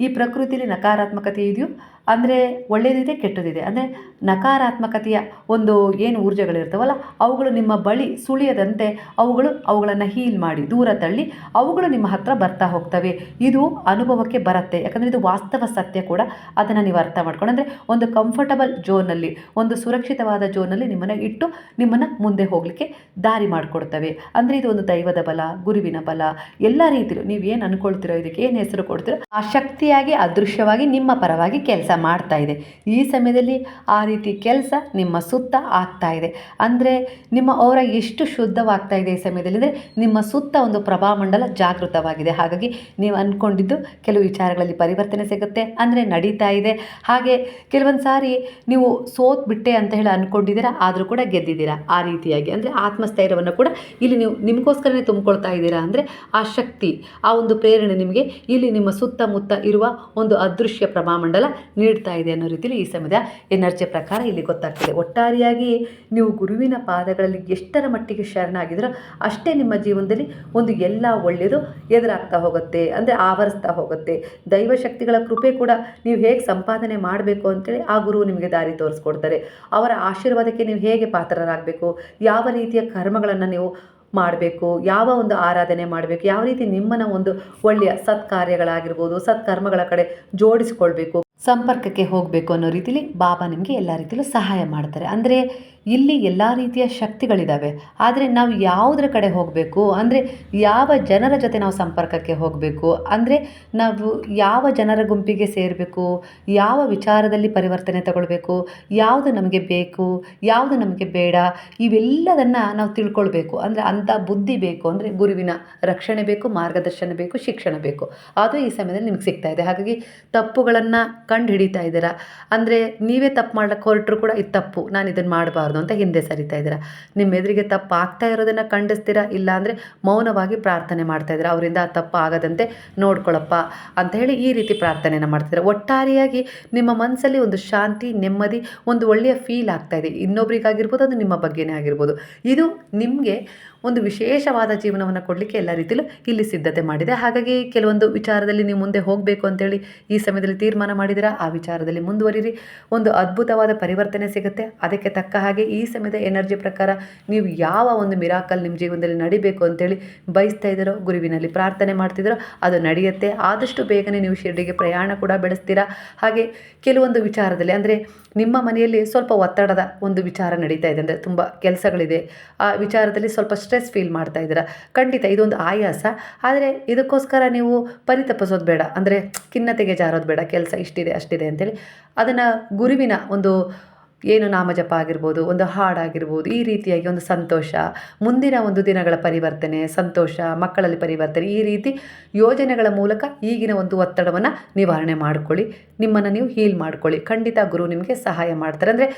ಈ ಪ್ರಕೃತಿಯಲ್ಲಿ ನಕಾರಾತ್ಮಕತೆ ಇದೆಯೋ ಅಂದರೆ ಒಳ್ಳೆಯದಿದೆ ಕೆಟ್ಟದಿದೆ. ಅಂದರೆ ನಕಾರಾತ್ಮಕತೆಯ ಒಂದು ಏನು ಊರ್ಜೆಗಳಿರ್ತಾವಲ್ಲ, ಅವುಗಳು ನಿಮ್ಮ ಬಳಿ ಸುಳಿಯದಂತೆ ಅವುಗಳು ಅವುಗಳನ್ನು ಹೀಲ್ ಮಾಡಿ, ದೂರ ತಳ್ಳಿ ಅವುಗಳು ನಿಮ್ಮ ಹತ್ರ ಬರ್ತಾ ಹೋಗ್ತವೆ. ಇದು ಅನುಭವಕ್ಕೆ ಬರುತ್ತೆ. ಯಾಕಂದರೆ ಇದು ವಾಸ್ತವ ಸತ್ಯ ಕೂಡ. ಅದನ್ನು ನೀವು ಅರ್ಥ ಮಾಡ್ಕೊಂಡು, ಅಂದರೆ ಒಂದು ಕಂಫರ್ಟಬಲ್ ಜೋನಲ್ಲಿ ಒಂದು ಸುರಕ್ಷಿತವಾದ ಜೋನಲ್ಲಿ ನಿಮ್ಮನ್ನು ಇಟ್ಟು ನಿಮ್ಮನ್ನು ಮುಂದೆ ಹೋಗಲಿಕ್ಕೆ ದಾರಿ ಮಾಡಿಕೊಡ್ತವೆ. ಅಂದರೆ ಇದು ಒಂದು ದೈವದ ಬಲ, ಗುರುವಿನ ಬಲ, ಎಲ್ಲ ರೀತಿಯಲ್ಲೂ ನೀವು ಏನು ಅನ್ಕೊಳ್ತಿರೋ, ಇದಕ್ಕೆ ಏನು ಹೆಸರು ಕೊಡ್ತೀರೋ, ಆ ಶಕ್ತಿಯಾಗಿ, ಅದೃಶ್ಯವಾಗಿ, ನಿಮ್ಮ ಪರವಾಗಿ ಕೆಲಸ ಮಾಡ್ತಾ ಇದೆ. ಈ ಸಮಯದಲ್ಲಿ ಆ ರೀತಿ ಕೆಲಸ ನಿಮ್ಮ ಸುತ್ತ ಆಗ್ತಾ ಇದೆ. ಅಂದರೆ ನಿಮ್ಮ ಅವರ ಎಷ್ಟು ಶುದ್ಧವಾಗ್ತಾ ಇದೆ ಈ ಸಮಯದಲ್ಲಿ ಅಂದರೆ ನಿಮ್ಮ ಸುತ್ತ ಒಂದು ಪ್ರಭಾಮಂಡಲ ಜಾಗೃತವಾಗಿದೆ. ಹಾಗಾಗಿ ನೀವು ಅಂದ್ಕೊಂಡಿದ್ದು ಕೆಲವು ವಿಚಾರಗಳಲ್ಲಿ ಪರಿವರ್ತನೆ ಸಿಗುತ್ತೆ, ಅಂದರೆ ನಡೀತಾ ಇದೆ. ಹಾಗೆ ಕೆಲವೊಂದು ಸಾರಿ ನೀವು ಸೋತ್ ಬಿಟ್ಟೆ ಅಂತ ಹೇಳಿ ಅಂದ್ಕೊಂಡಿದ್ದೀರಾ ಆದರೂ ಕೂಡ ಗೆದ್ದಿದ್ದೀರಾ ಆ ರೀತಿಯಾಗಿ. ಅಂದರೆ ಆತ್ಮಸ್ಥೈರ್ಯವನ್ನು ಕೂಡ ಇಲ್ಲಿ ನೀವು ನಿಮಗೋಸ್ಕರನೇ ತುಂಬಿಕೊಳ್ತಾ ಇದ್ದೀರಾ ಅಂದರೆ ಆ ಶಕ್ತಿ, ಆ ಒಂದು ಪ್ರೇರಣೆ ನಿಮಗೆ ಇಲ್ಲಿ ನಿಮ್ಮ ಸುತ್ತಮುತ್ತ ಇರುವ ಒಂದು ಅದೃಶ್ಯ ಪ್ರಭಾಮಂಡಲ ನೀಡ್ತಾ ಇದೆ ಅನ್ನೋ ರೀತಿಯಲ್ಲಿ ಈ ಸಮಯದ ಎನರ್ಜಿ ಪ್ರಕಾರ ಇಲ್ಲಿ ಗೊತ್ತಾಗ್ತದೆ. ಒಟ್ಟಾರೆಯಾಗಿ ನೀವು ಗುರುವಿನ ಪಾದಗಳಲ್ಲಿ ಎಷ್ಟರ ಮಟ್ಟಿಗೆ ಶರಣಾಗಿದ್ರೋ ಅಷ್ಟೇ ನಿಮ್ಮ ಜೀವನದಲ್ಲಿ ಒಂದು ಎಲ್ಲ ಒಳ್ಳೆಯದು ಎದುರಾಗ್ತಾ ಹೋಗುತ್ತೆ, ಅಂದರೆ ಆವರಿಸ್ತಾ ಹೋಗುತ್ತೆ. ದೈವ ಶಕ್ತಿಗಳ ಕೃಪೆ ಕೂಡ ನೀವು ಹೇಗೆ ಸಂಪಾದನೆ ಮಾಡಬೇಕು ಅಂತೇಳಿ ಆ ಗುರು ನಿಮಗೆ ದಾರಿ ತೋರಿಸ್ಕೊಡ್ತಾರೆ. ಅವರ ಆಶೀರ್ವಾದಕ್ಕೆ ನೀವು ಹೇಗೆ ಪಾತ್ರರಾಗಬೇಕು? ಯಾವ ರೀತಿಯ ಕರ್ಮಗಳನ್ನು ನೀವು ಮಾಡಬೇಕು? ಯಾವ ಒಂದು ಆರಾಧನೆ ಮಾಡಬೇಕು? ಯಾವ ರೀತಿ ನಿಮ್ಮನ್ನು ಒಂದು ಒಳ್ಳೆಯ ಸತ್ಕಾರ್ಯಗಳಾಗಿರ್ಬೋದು, ಸತ್ಕರ್ಮಗಳ ಕಡೆ ಜೋಡಿಸ್ಕೊಳ್ಬೇಕು? ಸಂಪರ್ಕಕ್ಕೆ ಹೋಗಬೇಕು ಅನ್ನೋ ರೀತಿಲಿ ಬಾಬಾ ನಿಮಗೆ ಎಲ್ಲ ರೀತಿಯಲ್ಲೂ ಸಹಾಯ ಮಾಡ್ತಾರೆ. ಅಂದರೆ ಇಲ್ಲಿ ಎಲ್ಲ ರೀತಿಯ ಶಕ್ತಿಗಳಿದ್ದಾವೆ ಆದರೆ ನಾವು ಯಾವುದ್ರ ಕಡೆ ಹೋಗಬೇಕು? ಅಂದರೆ ಯಾವ ಜನರ ಜೊತೆ ನಾವು ಸಂಪರ್ಕಕ್ಕೆ ಹೋಗಬೇಕು? ಅಂದರೆ ನಾವು ಯಾವ ಜನರ ಗುಂಪಿಗೆ ಸೇರಬೇಕು? ಯಾವ ವಿಚಾರದಲ್ಲಿ ಪರಿವರ್ತನೆ ತಗೊಳ್ಬೇಕು? ಯಾವುದು ನಮಗೆ ಬೇಕು? ಯಾವುದು ನಮಗೆ ಬೇಡ? ಇವೆಲ್ಲದನ್ನು ನಾವು ತಿಳ್ಕೊಳ್ಬೇಕು. ಅಂದರೆ ಅಂಥ ಬುದ್ಧಿ ಬೇಕು. ಅಂದರೆ ಗುರುವಿನ ರಕ್ಷಣೆ ಬೇಕು, ಮಾರ್ಗದರ್ಶನ ಬೇಕು, ಶಿಕ್ಷಣ ಬೇಕು. ಅದು ಈ ಸಮಯದಲ್ಲಿ ನಿಮ್ಗೆ ಸಿಗ್ತಾ ಇದೆ. ಹಾಗಾಗಿ ತಪ್ಪುಗಳನ್ನು ಕಂಡು ಹಿಡಿತಾ ಇದ್ದೀರಾ? ಅಂದರೆ ನೀವೇ ತಪ್ಪು ಮಾಡ್ಲಿಕ್ಕೆ ಹೊರಟರು ಕೂಡ ಇದು ತಪ್ಪು, ನಾನು ಇದನ್ನು ಮಾಡಬಾರ್ದು ಅಂತ ಹಿಂದೆ ಸರಿತಾ ಇದ್ದೀರಾ? ನಿಮ್ಮ ಎದುರಿಗೆ ತಪ್ಪು ಆಗ್ತಾ ಇರೋದನ್ನು ಖಂಡಿಸ್ತೀರಾ? ಇಲ್ಲ ಅಂದರೆ ಮೌನವಾಗಿ ಪ್ರಾರ್ಥನೆ ಮಾಡ್ತಾ ಇದ್ದೀರಾ? ಅವರಿಂದ ಆ ತಪ್ಪು ಆಗದಂತೆ ನೋಡ್ಕೊಳಪ್ಪ ಅಂತ ಹೇಳಿ ಈ ರೀತಿ ಪ್ರಾರ್ಥನೆಯನ್ನು ಮಾಡ್ತಿದ್ದೀರಾ? ಒಟ್ಟಾರೆಯಾಗಿ ನಿಮ್ಮ ಮನಸ್ಸಲ್ಲಿ ಒಂದು ಶಾಂತಿ, ನೆಮ್ಮದಿ, ಒಂದು ಒಳ್ಳೆಯ ಫೀಲ್ ಆಗ್ತಾ ಇದೆ. ಇನ್ನೊಬ್ರಿಗಾಗಿರ್ಬೋದು, ಅದು ನಿಮ್ಮ ಬಗ್ಗೆನೇ ಆಗಿರ್ಬೋದು. ಇದು ನಿಮಗೆ ಒಂದು ವಿಶೇಷವಾದ ಜೀವನವನ್ನು ಕೊಡಲಿಕ್ಕೆ ಎಲ್ಲ ರೀತಿಯಲ್ಲೂ ಇಲ್ಲಿ ಸಿದ್ಧತೆ ಮಾಡಿದೆ. ಹಾಗಾಗಿ ಕೆಲವೊಂದು ವಿಚಾರದಲ್ಲಿ ನೀವು ಮುಂದೆ ಹೋಗಬೇಕು ಅಂತೇಳಿ ಈ ಸಮಯದಲ್ಲಿ ತೀರ್ಮಾನ ಮಾಡಿದಿರಾ ಆ ವಿಚಾರದಲ್ಲಿ ಮುಂದುವರಿರಿ. ಒಂದು ಅದ್ಭುತವಾದ ಪರಿವರ್ತನೆ ಸಿಗುತ್ತೆ. ಅದಕ್ಕೆ ತಕ್ಕ ಹಾಗೆ ಈ ಸಮಯದ ಎನರ್ಜಿ ಪ್ರಕಾರ ನೀವು ಯಾವ ಒಂದು ಮಿರಾಕಲ್ ನಿಮ್ಮ ಜೀವನದಲ್ಲಿ ನಡಿಬೇಕು ಅಂತೇಳಿ ಬಯಸ್ತಾ ಇದ್ದೀರೋ, ಗುರುವಿನಲ್ಲಿ ಪ್ರಾರ್ಥನೆ ಮಾಡ್ತಿದ್ದೀರೋ, ಅದು ನಡೆಯುತ್ತೆ. ಆದಷ್ಟು ಬೇಗನೆ ನೀವು ಶಿರಡಿಗೆ ಪ್ರಯಾಣ ಕೂಡ ಬೆಳೆಸ್ತೀರಾ? ಹಾಗೆ ಕೆಲವೊಂದು ವಿಚಾರದಲ್ಲಿ, ಅಂದರೆ ನಿಮ್ಮ ಮನೆಯಲ್ಲಿ ಸ್ವಲ್ಪ ಒತ್ತಡದ ಒಂದು ವಿಚಾರ ನಡೀತಾ ಇದೆ ಅಂದರೆ ತುಂಬ ಕೆಲಸಗಳಿದೆ. ಆ ವಿಚಾರದಲ್ಲಿ ಸ್ವಲ್ಪ ಸ್ಟ್ರೆಸ್ ಫೀಲ್ ಮಾಡ್ತಾ ಇದ್ದೀರಾ? ಖಂಡಿತ ಇದೊಂದು ಆಯಾಸ. ಆದರೆ ಇದಕ್ಕೋಸ್ಕರ ನೀವು ಪರಿತಪಿಸೋದು ಬೇಡ. ಅಂದರೆ ಖಿನ್ನತೆಗೆ ಜಾರೋದು ಬೇಡ. ಕೆಲಸ ಇಷ್ಟಿದೆ, ಅಷ್ಟಿದೆ ಅಂತೇಳಿ. ಅದನ್ನು ಗುರುವಿನ ಒಂದು ಏನು ನಾಮಜಪ ಆಗಿರ್ಬೋದು, ಒಂದು ಹಾಡಾಗಿರ್ಬೋದು, ಈ ರೀತಿಯಾಗಿ ಒಂದು ಸಂತೋಷ, ಮುಂದಿನ ಒಂದು ದಿನಗಳ ಪರಿವರ್ತನೆ, ಸಂತೋಷ, ಮಕ್ಕಳಲ್ಲಿ ಪರಿವರ್ತನೆ, ಈ ರೀತಿ ಯೋಜನೆಗಳ ಮೂಲಕ ಈಗಿನ ಒಂದು ಒತ್ತಡವನ್ನು ನಿವಾರಣೆ ಮಾಡ್ಕೊಳ್ಳಿ. ನಿಮ್ಮನ್ನು ನೀವು ಹೀಲ್ ಮಾಡ್ಕೊಳ್ಳಿ. ಖಂಡಿತ ಗುರು ನಿಮಗೆ ಸಹಾಯ ಮಾಡ್ತಾರೆ. ಅಂದರೆ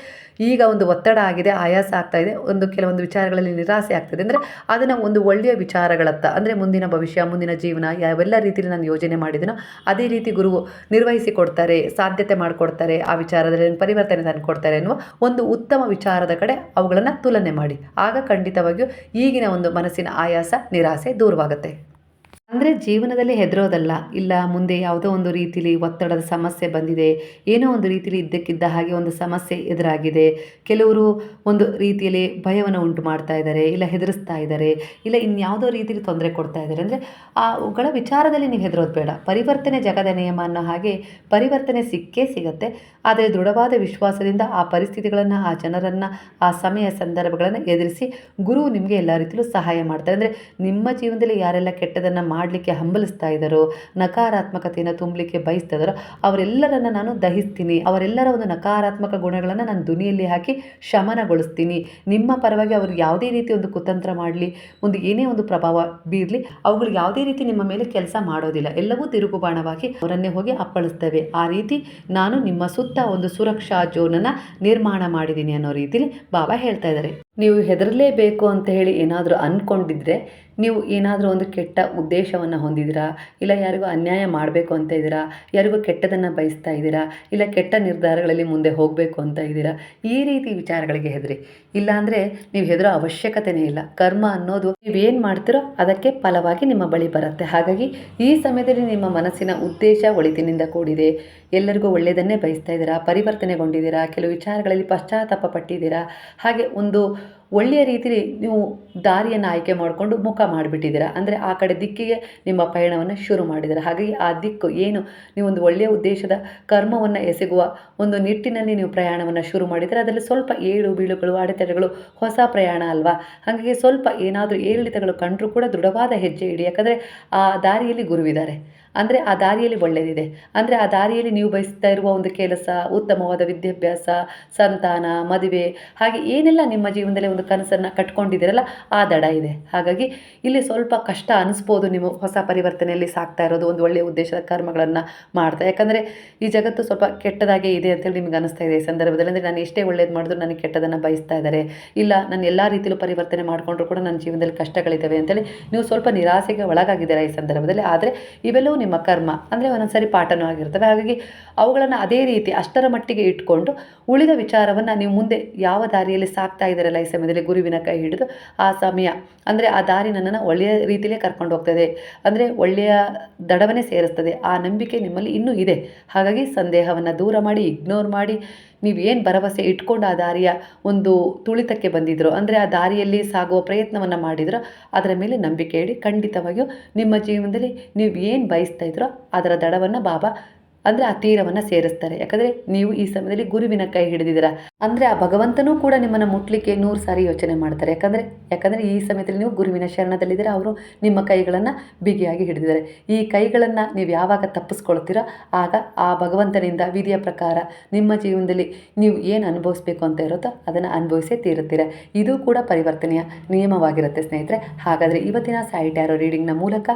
ಈಗ ಒಂದು ಒತ್ತಡ ಆಗಿದೆ, ಆಯಾಸ ಆಗ್ತಾ ಇದೆ, ಒಂದು ಕೆಲವೊಂದು ವಿಚಾರಗಳಲ್ಲಿ ನಿರಾಸೆ ಆಗ್ತಿದೆ. ಅಂದರೆ ಅದನ್ನು ಒಂದು ಒಳ್ಳೆಯ ವಿಚಾರಗಳತ್ತ, ಅಂದರೆ ಮುಂದಿನ ಭವಿಷ್ಯ, ಮುಂದಿನ ಜೀವನ, ಯಾವೆಲ್ಲ ರೀತಿಯಲ್ಲಿ ನಾನು ಯೋಜನೆ ಮಾಡಿದ್ದೀನೋ ಅದೇ ರೀತಿ ಗುರು ನಿರ್ವಹಿಸಿ ಕೊಡ್ತಾರೆ, ಸಾಧ್ಯತೆ ಮಾಡಿಕೊಡ್ತಾರೆ, ಆ ವಿಚಾರದಲ್ಲಿ ಪರಿವರ್ತನೆ ತಂದು ಅನ್ನುವ ಒಂದು ಉತ್ತಮ ವಿಚಾರದ ಕಡೆ ಅವುಗಳನ್ನು ತುಲನೆ ಮಾಡಿ. ಆಗ ಖಂಡಿತವಾಗಿಯೂ ಈಗಿನ ಒಂದು ಮನಸ್ಸಿನ ಆಯಾಸ, ನಿರಾಸೆ ದೂರವಾಗುತ್ತೆ. ಅಂದರೆ ಜೀವನದಲ್ಲಿ ಹೆದರೋದಲ್ಲ. ಇಲ್ಲ, ಮುಂದೆ ಯಾವುದೋ ಒಂದು ರೀತಿಲಿ ಒತ್ತಡದ ಸಮಸ್ಯೆ ಬಂದಿದೆ, ಏನೋ ಒಂದು ರೀತಿಲಿ ಇದ್ದಕ್ಕಿದ್ದ ಹಾಗೆ ಒಂದು ಸಮಸ್ಯೆ ಎದುರಾಗಿದೆ. ಕೆಲವರು ಒಂದು ರೀತಿಯಲ್ಲಿ ಭಯವನ್ನು ಉಂಟು ಮಾಡ್ತಾ ಇದ್ದಾರೆ, ಇಲ್ಲ ಹೆದರಿಸ್ತಾ ಇದ್ದಾರೆ, ಇಲ್ಲ ಇನ್ಯಾವುದೋ ರೀತಿಲಿ ತೊಂದರೆ ಕೊಡ್ತಾ ಇದ್ದಾರೆ. ಅಂದರೆ ಅವುಗಳ ವಿಚಾರದಲ್ಲಿ ನೀವು ಹೆದರೋದು ಬೇಡ. ಪರಿವರ್ತನೆ ಜಗದ ನಿಯಮ ಅನ್ನೋ ಹಾಗೆ ಪರಿವರ್ತನೆ ಸಿಕ್ಕೇ ಸಿಗತ್ತೆ. ಆದರೆ ದೃಢವಾದ ವಿಶ್ವಾಸದಿಂದ ಆ ಪರಿಸ್ಥಿತಿಗಳನ್ನು, ಆ ಜನರನ್ನು, ಆ ಸಮಯ ಸಂದರ್ಭಗಳನ್ನು ಎದುರಿಸಿ ಗುರು ನಿಮಗೆ ಎಲ್ಲ ರೀತಿಯಲ್ಲೂ ಸಹಾಯ ಮಾಡ್ತಾರೆ. ಅಂದರೆ ನಿಮ್ಮ ಜೀವನದಲ್ಲಿ ಯಾರೆಲ್ಲ ಕೆಟ್ಟದನ್ನು ಮಾಡಲಿಕ್ಕೆ ಹಂಬಲಿಸ್ತಾ ಇದ್ದಾರೋ, ನಕಾರಾತ್ಮಕತೆಯನ್ನು ತುಂಬಲಿಕ್ಕೆ ಬಯಸ್ತಾ ಇದ್ದಾರೋ. ಅವರೆಲ್ಲರನ್ನು ನಾನು ದಹಿಸ್ತೀನಿ, ಅವರೆಲ್ಲರ ಒಂದು ನಕಾರಾತ್ಮಕ ಗುಣಗಳನ್ನು ನಾನು ದುನಿಯಲ್ಲಿ ಹಾಕಿ ಶಮನಗೊಳಿಸ್ತೀನಿ. ನಿಮ್ಮ ಪರವಾಗಿ ಅವರು ಯಾವುದೇ ರೀತಿ ಒಂದು ಕುತಂತ್ರ ಮಾಡಲಿ, ಒಂದು ಏನೇ ಒಂದು ಪ್ರಭಾವ ಬೀರಲಿ, ಅವುಗಳು ಯಾವುದೇ ರೀತಿ ನಿಮ್ಮ ಮೇಲೆ ಕೆಲಸ ಮಾಡೋದಿಲ್ಲ. ಎಲ್ಲವೂ ತಿರುಗುಬಾಣವಾಗಿ ಅವರನ್ನೇ ಹೋಗಿ ಅಪ್ಪಳಿಸ್ತೇವೆ. ಆ ರೀತಿ ನಾನು ನಿಮ್ಮ ಸುತ್ತ ಒಂದು ಸುರಕ್ಷಾ ಜೋನನ್ನು ನಿರ್ಮಾಣ ಮಾಡಿದ್ದೀನಿ ಅನ್ನೋ ರೀತಿಲಿ ಬಾಬಾ ಹೇಳ್ತಾ ಇದ್ದಾರೆ. ನೀವು ಹೆದರಲೇಬೇಕು ಅಂತ ಹೇಳಿ ಏನಾದರೂ ಅಂದ್ಕೊಂಡಿದ್ರೆ ನೀವು ಏನಾದರೂ ಒಂದು ಕೆಟ್ಟ ಉದ್ದೇಶವನ್ನು ಹೊಂದಿದ್ದೀರಾ? ಇಲ್ಲ ಯಾರಿಗೂ ಅನ್ಯಾಯ ಮಾಡಬೇಕು ಅಂತ ಇದ್ದೀರಾ? ಯಾರಿಗೂ ಕೆಟ್ಟದನ್ನು ಬಯಸ್ತಾ ಇದ್ದೀರಾ? ಇಲ್ಲ ಕೆಟ್ಟ ನಿರ್ಧಾರಗಳಲ್ಲಿ ಮುಂದೆ ಹೋಗಬೇಕು ಅಂತ ಇದ್ದೀರಾ? ಈ ರೀತಿ ವಿಚಾರಗಳಿಗೆ ಹೆದರಿ. ಇಲ್ಲಾಂದರೆ ನೀವು ಹೆದರೋ ಅವಶ್ಯಕತೆನೇ ಇಲ್ಲ. ಕರ್ಮ ಅನ್ನೋದು ನೀವೇನು ಮಾಡ್ತೀರೋ ಅದಕ್ಕೆ ಫಲವಾಗಿ ನಿಮ್ಮ ಬಳಿ ಬರುತ್ತೆ. ಹಾಗಾಗಿ ಈ ಸಮಯದಲ್ಲಿ ನಿಮ್ಮ ಮನಸ್ಸಿನ ಉದ್ದೇಶ ಒಳಿತಿನಿಂದ ಕೂಡಿದೆ. ಎಲ್ಲರಿಗೂ ಒಳ್ಳೆಯದನ್ನೇ ಬಯಸ್ತಾ ಇದ್ದೀರಾ? ಪರಿವರ್ತನೆಗೊಂಡಿದ್ದೀರಾ? ಕೆಲವು ವಿಚಾರಗಳಲ್ಲಿ ಪಶ್ಚಾತ್ತಾಪ ಪಟ್ಟಿದ್ದೀರಾ? ಹಾಗೆ ಒಂದು ಒಳ್ಳೆಯ ರೀತಿಲಿ ನೀವು ದಾರಿಯನ್ನು ಆಯ್ಕೆ ಮಾಡಿಕೊಂಡು ಮುಖ ಮಾಡಿಬಿಟ್ಟಿದ್ದೀರಾ. ಅಂದರೆ ಆ ಕಡೆ ದಿಕ್ಕಿಗೆ ನಿಮ್ಮ ಪಯಣವನ್ನು ಶುರು ಮಾಡಿದ್ದೀರಾ. ಹಾಗಾಗಿ ಆ ದಿಕ್ಕು ಏನು? ನೀವು ಒಂದು ಒಳ್ಳೆಯ ಉದ್ದೇಶದ ಕರ್ಮವನ್ನು ಎಸಗುವ ಒಂದು ನಿಟ್ಟಿನಲ್ಲಿ ನೀವು ಪ್ರಯಾಣವನ್ನು ಶುರು ಮಾಡಿದರೆ ಅದರಲ್ಲಿ ಸ್ವಲ್ಪ ಏಳು ಬೀಳುಗಳು, ಅಡೆತಡೆಗಳು ಹೊಸ ಪ್ರಯಾಣ ಅಲ್ವಾ? ಹಾಗಾಗಿ ಸ್ವಲ್ಪ ಏನಾದರೂ ಏರಿಳಿತಗಳು ಕಂಡರೂ ಕೂಡ ದೃಢವಾದ ಹೆಜ್ಜೆ ಇಡಿ. ಯಾಕಂದರೆ ಆ ದಾರಿಯಲ್ಲಿ ಗುರುವಿದ್ದಾರೆ. ಅಂದರೆ ಆ ದಾರಿಯಲ್ಲಿ ಒಳ್ಳೆಯದಿದೆ ಅಂದರೆ ಆ ದಾರಿಯಲ್ಲಿ ನೀವು ಬಯಸ್ತಾ ಇರುವ ಒಂದು ಕೆಲಸ, ಉತ್ತಮವಾದ ವಿದ್ಯಾಭ್ಯಾಸ, ಸಂತಾನ, ಮದುವೆ, ಹಾಗೆ ಏನೆಲ್ಲ ನಿಮ್ಮ ಜೀವನದಲ್ಲಿ ಒಂದು ಕನಸನ್ನು ಕಟ್ಕೊಂಡಿದ್ದೀರಲ್ಲ, ಆ ದಡ ಇದೆ. ಹಾಗಾಗಿ ಇಲ್ಲಿ ಸ್ವಲ್ಪ ಕಷ್ಟ ಅನಿಸ್ಬೋದು ನಿಮ್ಮ ಹೊಸ ಪರಿವರ್ತನೆಯಲ್ಲಿ ಸಾಕ್ತಾ ಇರೋದು, ಒಂದು ಒಳ್ಳೆಯ ಉದ್ದೇಶದ ಕರ್ಮಗಳನ್ನು ಮಾಡ್ತಾ. ಯಾಕಂದರೆ ಈ ಜಗತ್ತು ಸ್ವಲ್ಪ ಕೆಟ್ಟದಾಗೇ ಇದೆ ಅಂತೇಳಿ ನಿಮ್ಗೆ ಅನಿಸ್ತಾ ಇದೆ. ಈ ಸಂದರ್ಭದಲ್ಲಿ ಅಂದರೆ ನಾನು ಎಷ್ಟೇ ಒಳ್ಳೇದು ಮಾಡಿದ್ರು ನನಗೆ ಕೆಟ್ಟದನ್ನು ಬಯಸ್ತಾ ಇದ್ದಾರೆ. ಇಲ್ಲ, ನಾನು ಎಲ್ಲ ರೀತಿಯಲ್ಲೂ ಪರಿವರ್ತನೆ ಮಾಡಿಕೊಂಡ್ರು ಕೂಡ ನನ್ನ ಜೀವನದಲ್ಲಿ ಕಷ್ಟಗಳಿದ್ದಾವೆ ಅಂತೇಳಿ ನೀವು ಸ್ವಲ್ಪ ನಿರಾಸೆಗೆ ಒಳಗಾಗಿದ್ದೀರಾ ಈ ಸಂದರ್ಭದಲ್ಲಿ. ಆದರೆ ಇವೆಲ್ಲವೂ ನಿಮ್ಮ ಕರ್ಮ. ಅಂದರೆ ಒಂದೊಂದು ಸರಿ ಪಾಠನೂ ಆಗಿರ್ತವೆ. ಹಾಗಾಗಿ ಅವುಗಳನ್ನು ಅದೇ ರೀತಿ ಅಷ್ಟರ ಮಟ್ಟಿಗೆ ಇಟ್ಕೊಂಡು ಉಳಿದ ವಿಚಾರವನ್ನು ನೀವು ಮುಂದೆ ಯಾವ ದಾರಿಯಲ್ಲಿ ಸಾಕ್ತಾ ಇದ್ದೀರಲ್ಲ ಈ ಸಮಯದಲ್ಲಿ ಗುರುವಿನ ಕೈ ಹಿಡಿದು ಆ ಸಮಯ. ಅಂದರೆ ಆ ದಾರಿ ನನ್ನನ್ನು ಒಳ್ಳೆಯ ರೀತಿಯಲ್ಲೇ ಕರ್ಕೊಂಡು ಹೋಗ್ತದೆ. ಅಂದರೆ ಒಳ್ಳೆಯ ದಡವನ್ನೇ ಸೇರಿಸ್ತದೆ. ಆ ನಂಬಿಕೆ ನಿಮ್ಮಲ್ಲಿ ಇನ್ನೂ ಇದೆ. ಹಾಗಾಗಿ ಸಂದೇಹವನ್ನು ದೂರ ಮಾಡಿ ಇಗ್ನೋರ್ ಮಾಡಿ ನೀವೇನು ಭರವಸೆ ಇಟ್ಕೊಂಡು ಆ ದಾರಿಯ ಒಂದು ತುಳಿತಕ್ಕೆ ಬಂದಿದ್ರೋ, ಅಂದರೆ ಆ ದಾರಿಯಲ್ಲಿ ಸಾಗುವ ಪ್ರಯತ್ನವನ್ನು ಮಾಡಿದ್ರೋ, ಅದರ ಮೇಲೆ ನಂಬಿಕೆ ಇಡಿ. ಖಂಡಿತವಾಗಿಯೂ ನಿಮ್ಮ ಜೀವನದಲ್ಲಿ ನೀವು ಏನು ಬಯಸ್ತಾ ಇದ್ರೋ ಅದರ ದಡವನ್ನು ಬಾಬಾ ಅಂದರೆ ಆ ತೀರವನ್ನು ಸೇರಿಸ್ತಾರೆ. ಯಾಕಂದರೆ ನೀವು ಈ ಸಮಯದಲ್ಲಿ ಗುರುವಿನ ಕೈ ಹಿಡಿದಿದ್ದೀರಾ. ಅಂದರೆ ಆ ಭಗವಂತನೂ ಕೂಡ ನಿಮ್ಮನ್ನು ಮುಟ್ಲಿಕ್ಕೆ ನೂರು ಸಾರಿ ಯೋಚನೆ ಮಾಡ್ತಾರೆ. ಯಾಕಂದರೆ ಯಾಕಂದರೆ ಈ ಸಮಯದಲ್ಲಿ ನೀವು ಗುರುವಿನ ಶರಣದಲ್ಲಿದ್ದೀರಾ, ಅವರು ನಿಮ್ಮ ಕೈಗಳನ್ನು ಬಿಗಿಯಾಗಿ ಹಿಡಿದಿದ್ದಾರೆ. ಈ ಕೈಗಳನ್ನು ನೀವು ಯಾವಾಗ ತಪ್ಪಿಸ್ಕೊಳ್ತೀರೋ, ಆಗ ಆ ಭಗವಂತನಿಂದ ವಿಧಿಯ ಪ್ರಕಾರ ನಿಮ್ಮ ಜೀವನದಲ್ಲಿ ನೀವು ಏನು ಅನುಭವಿಸ್ಬೇಕು ಅಂತ ಇರುತ್ತೋ ಅದನ್ನು ಅನುಭವಿಸೇ ತೀರುತ್ತೀರ. ಇದು ಕೂಡ ಪರಿವರ್ತನೆಯ ನಿಯಮವಾಗಿರುತ್ತೆ ಸ್ನೇಹಿತರೆ. ಹಾಗಾದರೆ ಇವತ್ತಿನ ಸಾಯಿ ಟ್ಯಾರೋ ರೀಡಿಂಗ್ನ ಮೂಲಕ?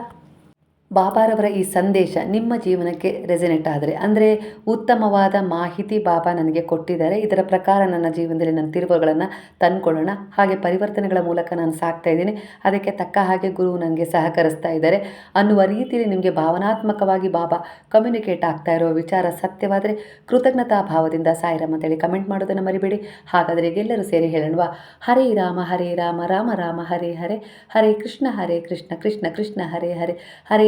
ಬಾಬಾರವರ ಈ ಸಂದೇಶ ನಿಮ್ಮ ಜೀವನಕ್ಕೆ ರೆಸಿನೆಟ್ ಆದರೆ, ಅಂದರೆ ಉತ್ತಮವಾದ ಮಾಹಿತಿ ಬಾಬಾ ನನಗೆ ಕೊಟ್ಟಿದ್ದಾರೆ. ಇದರ ಪ್ರಕಾರ ನನ್ನ ಜೀವನದಲ್ಲಿ ನನ್ನ ತಿರುವುಗಳನ್ನು ತಂದ್ಕೊಳ್ಳೋಣ. ಹಾಗೆ ಪರಿವರ್ತನೆಗಳ ಮೂಲಕ ನಾನು ಸಾಕ್ತಾ ಇದ್ದೀನಿ. ಅದಕ್ಕೆ ತಕ್ಕ ಹಾಗೆ ಗುರು ನನಗೆ ಸಹಕರಿಸ್ತಾ ಇದ್ದಾರೆ. ಅನ್ನುವ ರೀತಿಯಲ್ಲಿ ನಿಮಗೆ ಭಾವನಾತ್ಮಕವಾಗಿ ಬಾಬಾ ಕಮ್ಯುನಿಕೇಟ್ ಆಗ್ತಾ ಇರೋ ವಿಚಾರ ಸತ್ಯವಾದರೆ ಕೃತಜ್ಞತಾ ಭಾವದಿಂದ ಸಾಯಿರಾಮ್ ಅಂತೇಳಿ ಕಮೆಂಟ್ ಮಾಡೋದನ್ನು ಮರಿಬೇಡಿ. ಹಾಗಾದರೆ ಎಲ್ಲರೂ ಸೇರಿ ಹೇಳೋಣವಾ? ಹರೇ ರಾಮ ಹರೇ ರಾಮ ರಾಮ ರಾಮ, ಹರೇ ಹರೇ. ಹರೇ ಕೃಷ್ಣ ಹರೇ ಕೃಷ್ಣ ಕೃಷ್ಣ ಕೃಷ್ಣ, ಹರೇ ಹರೇ. ಹರೇ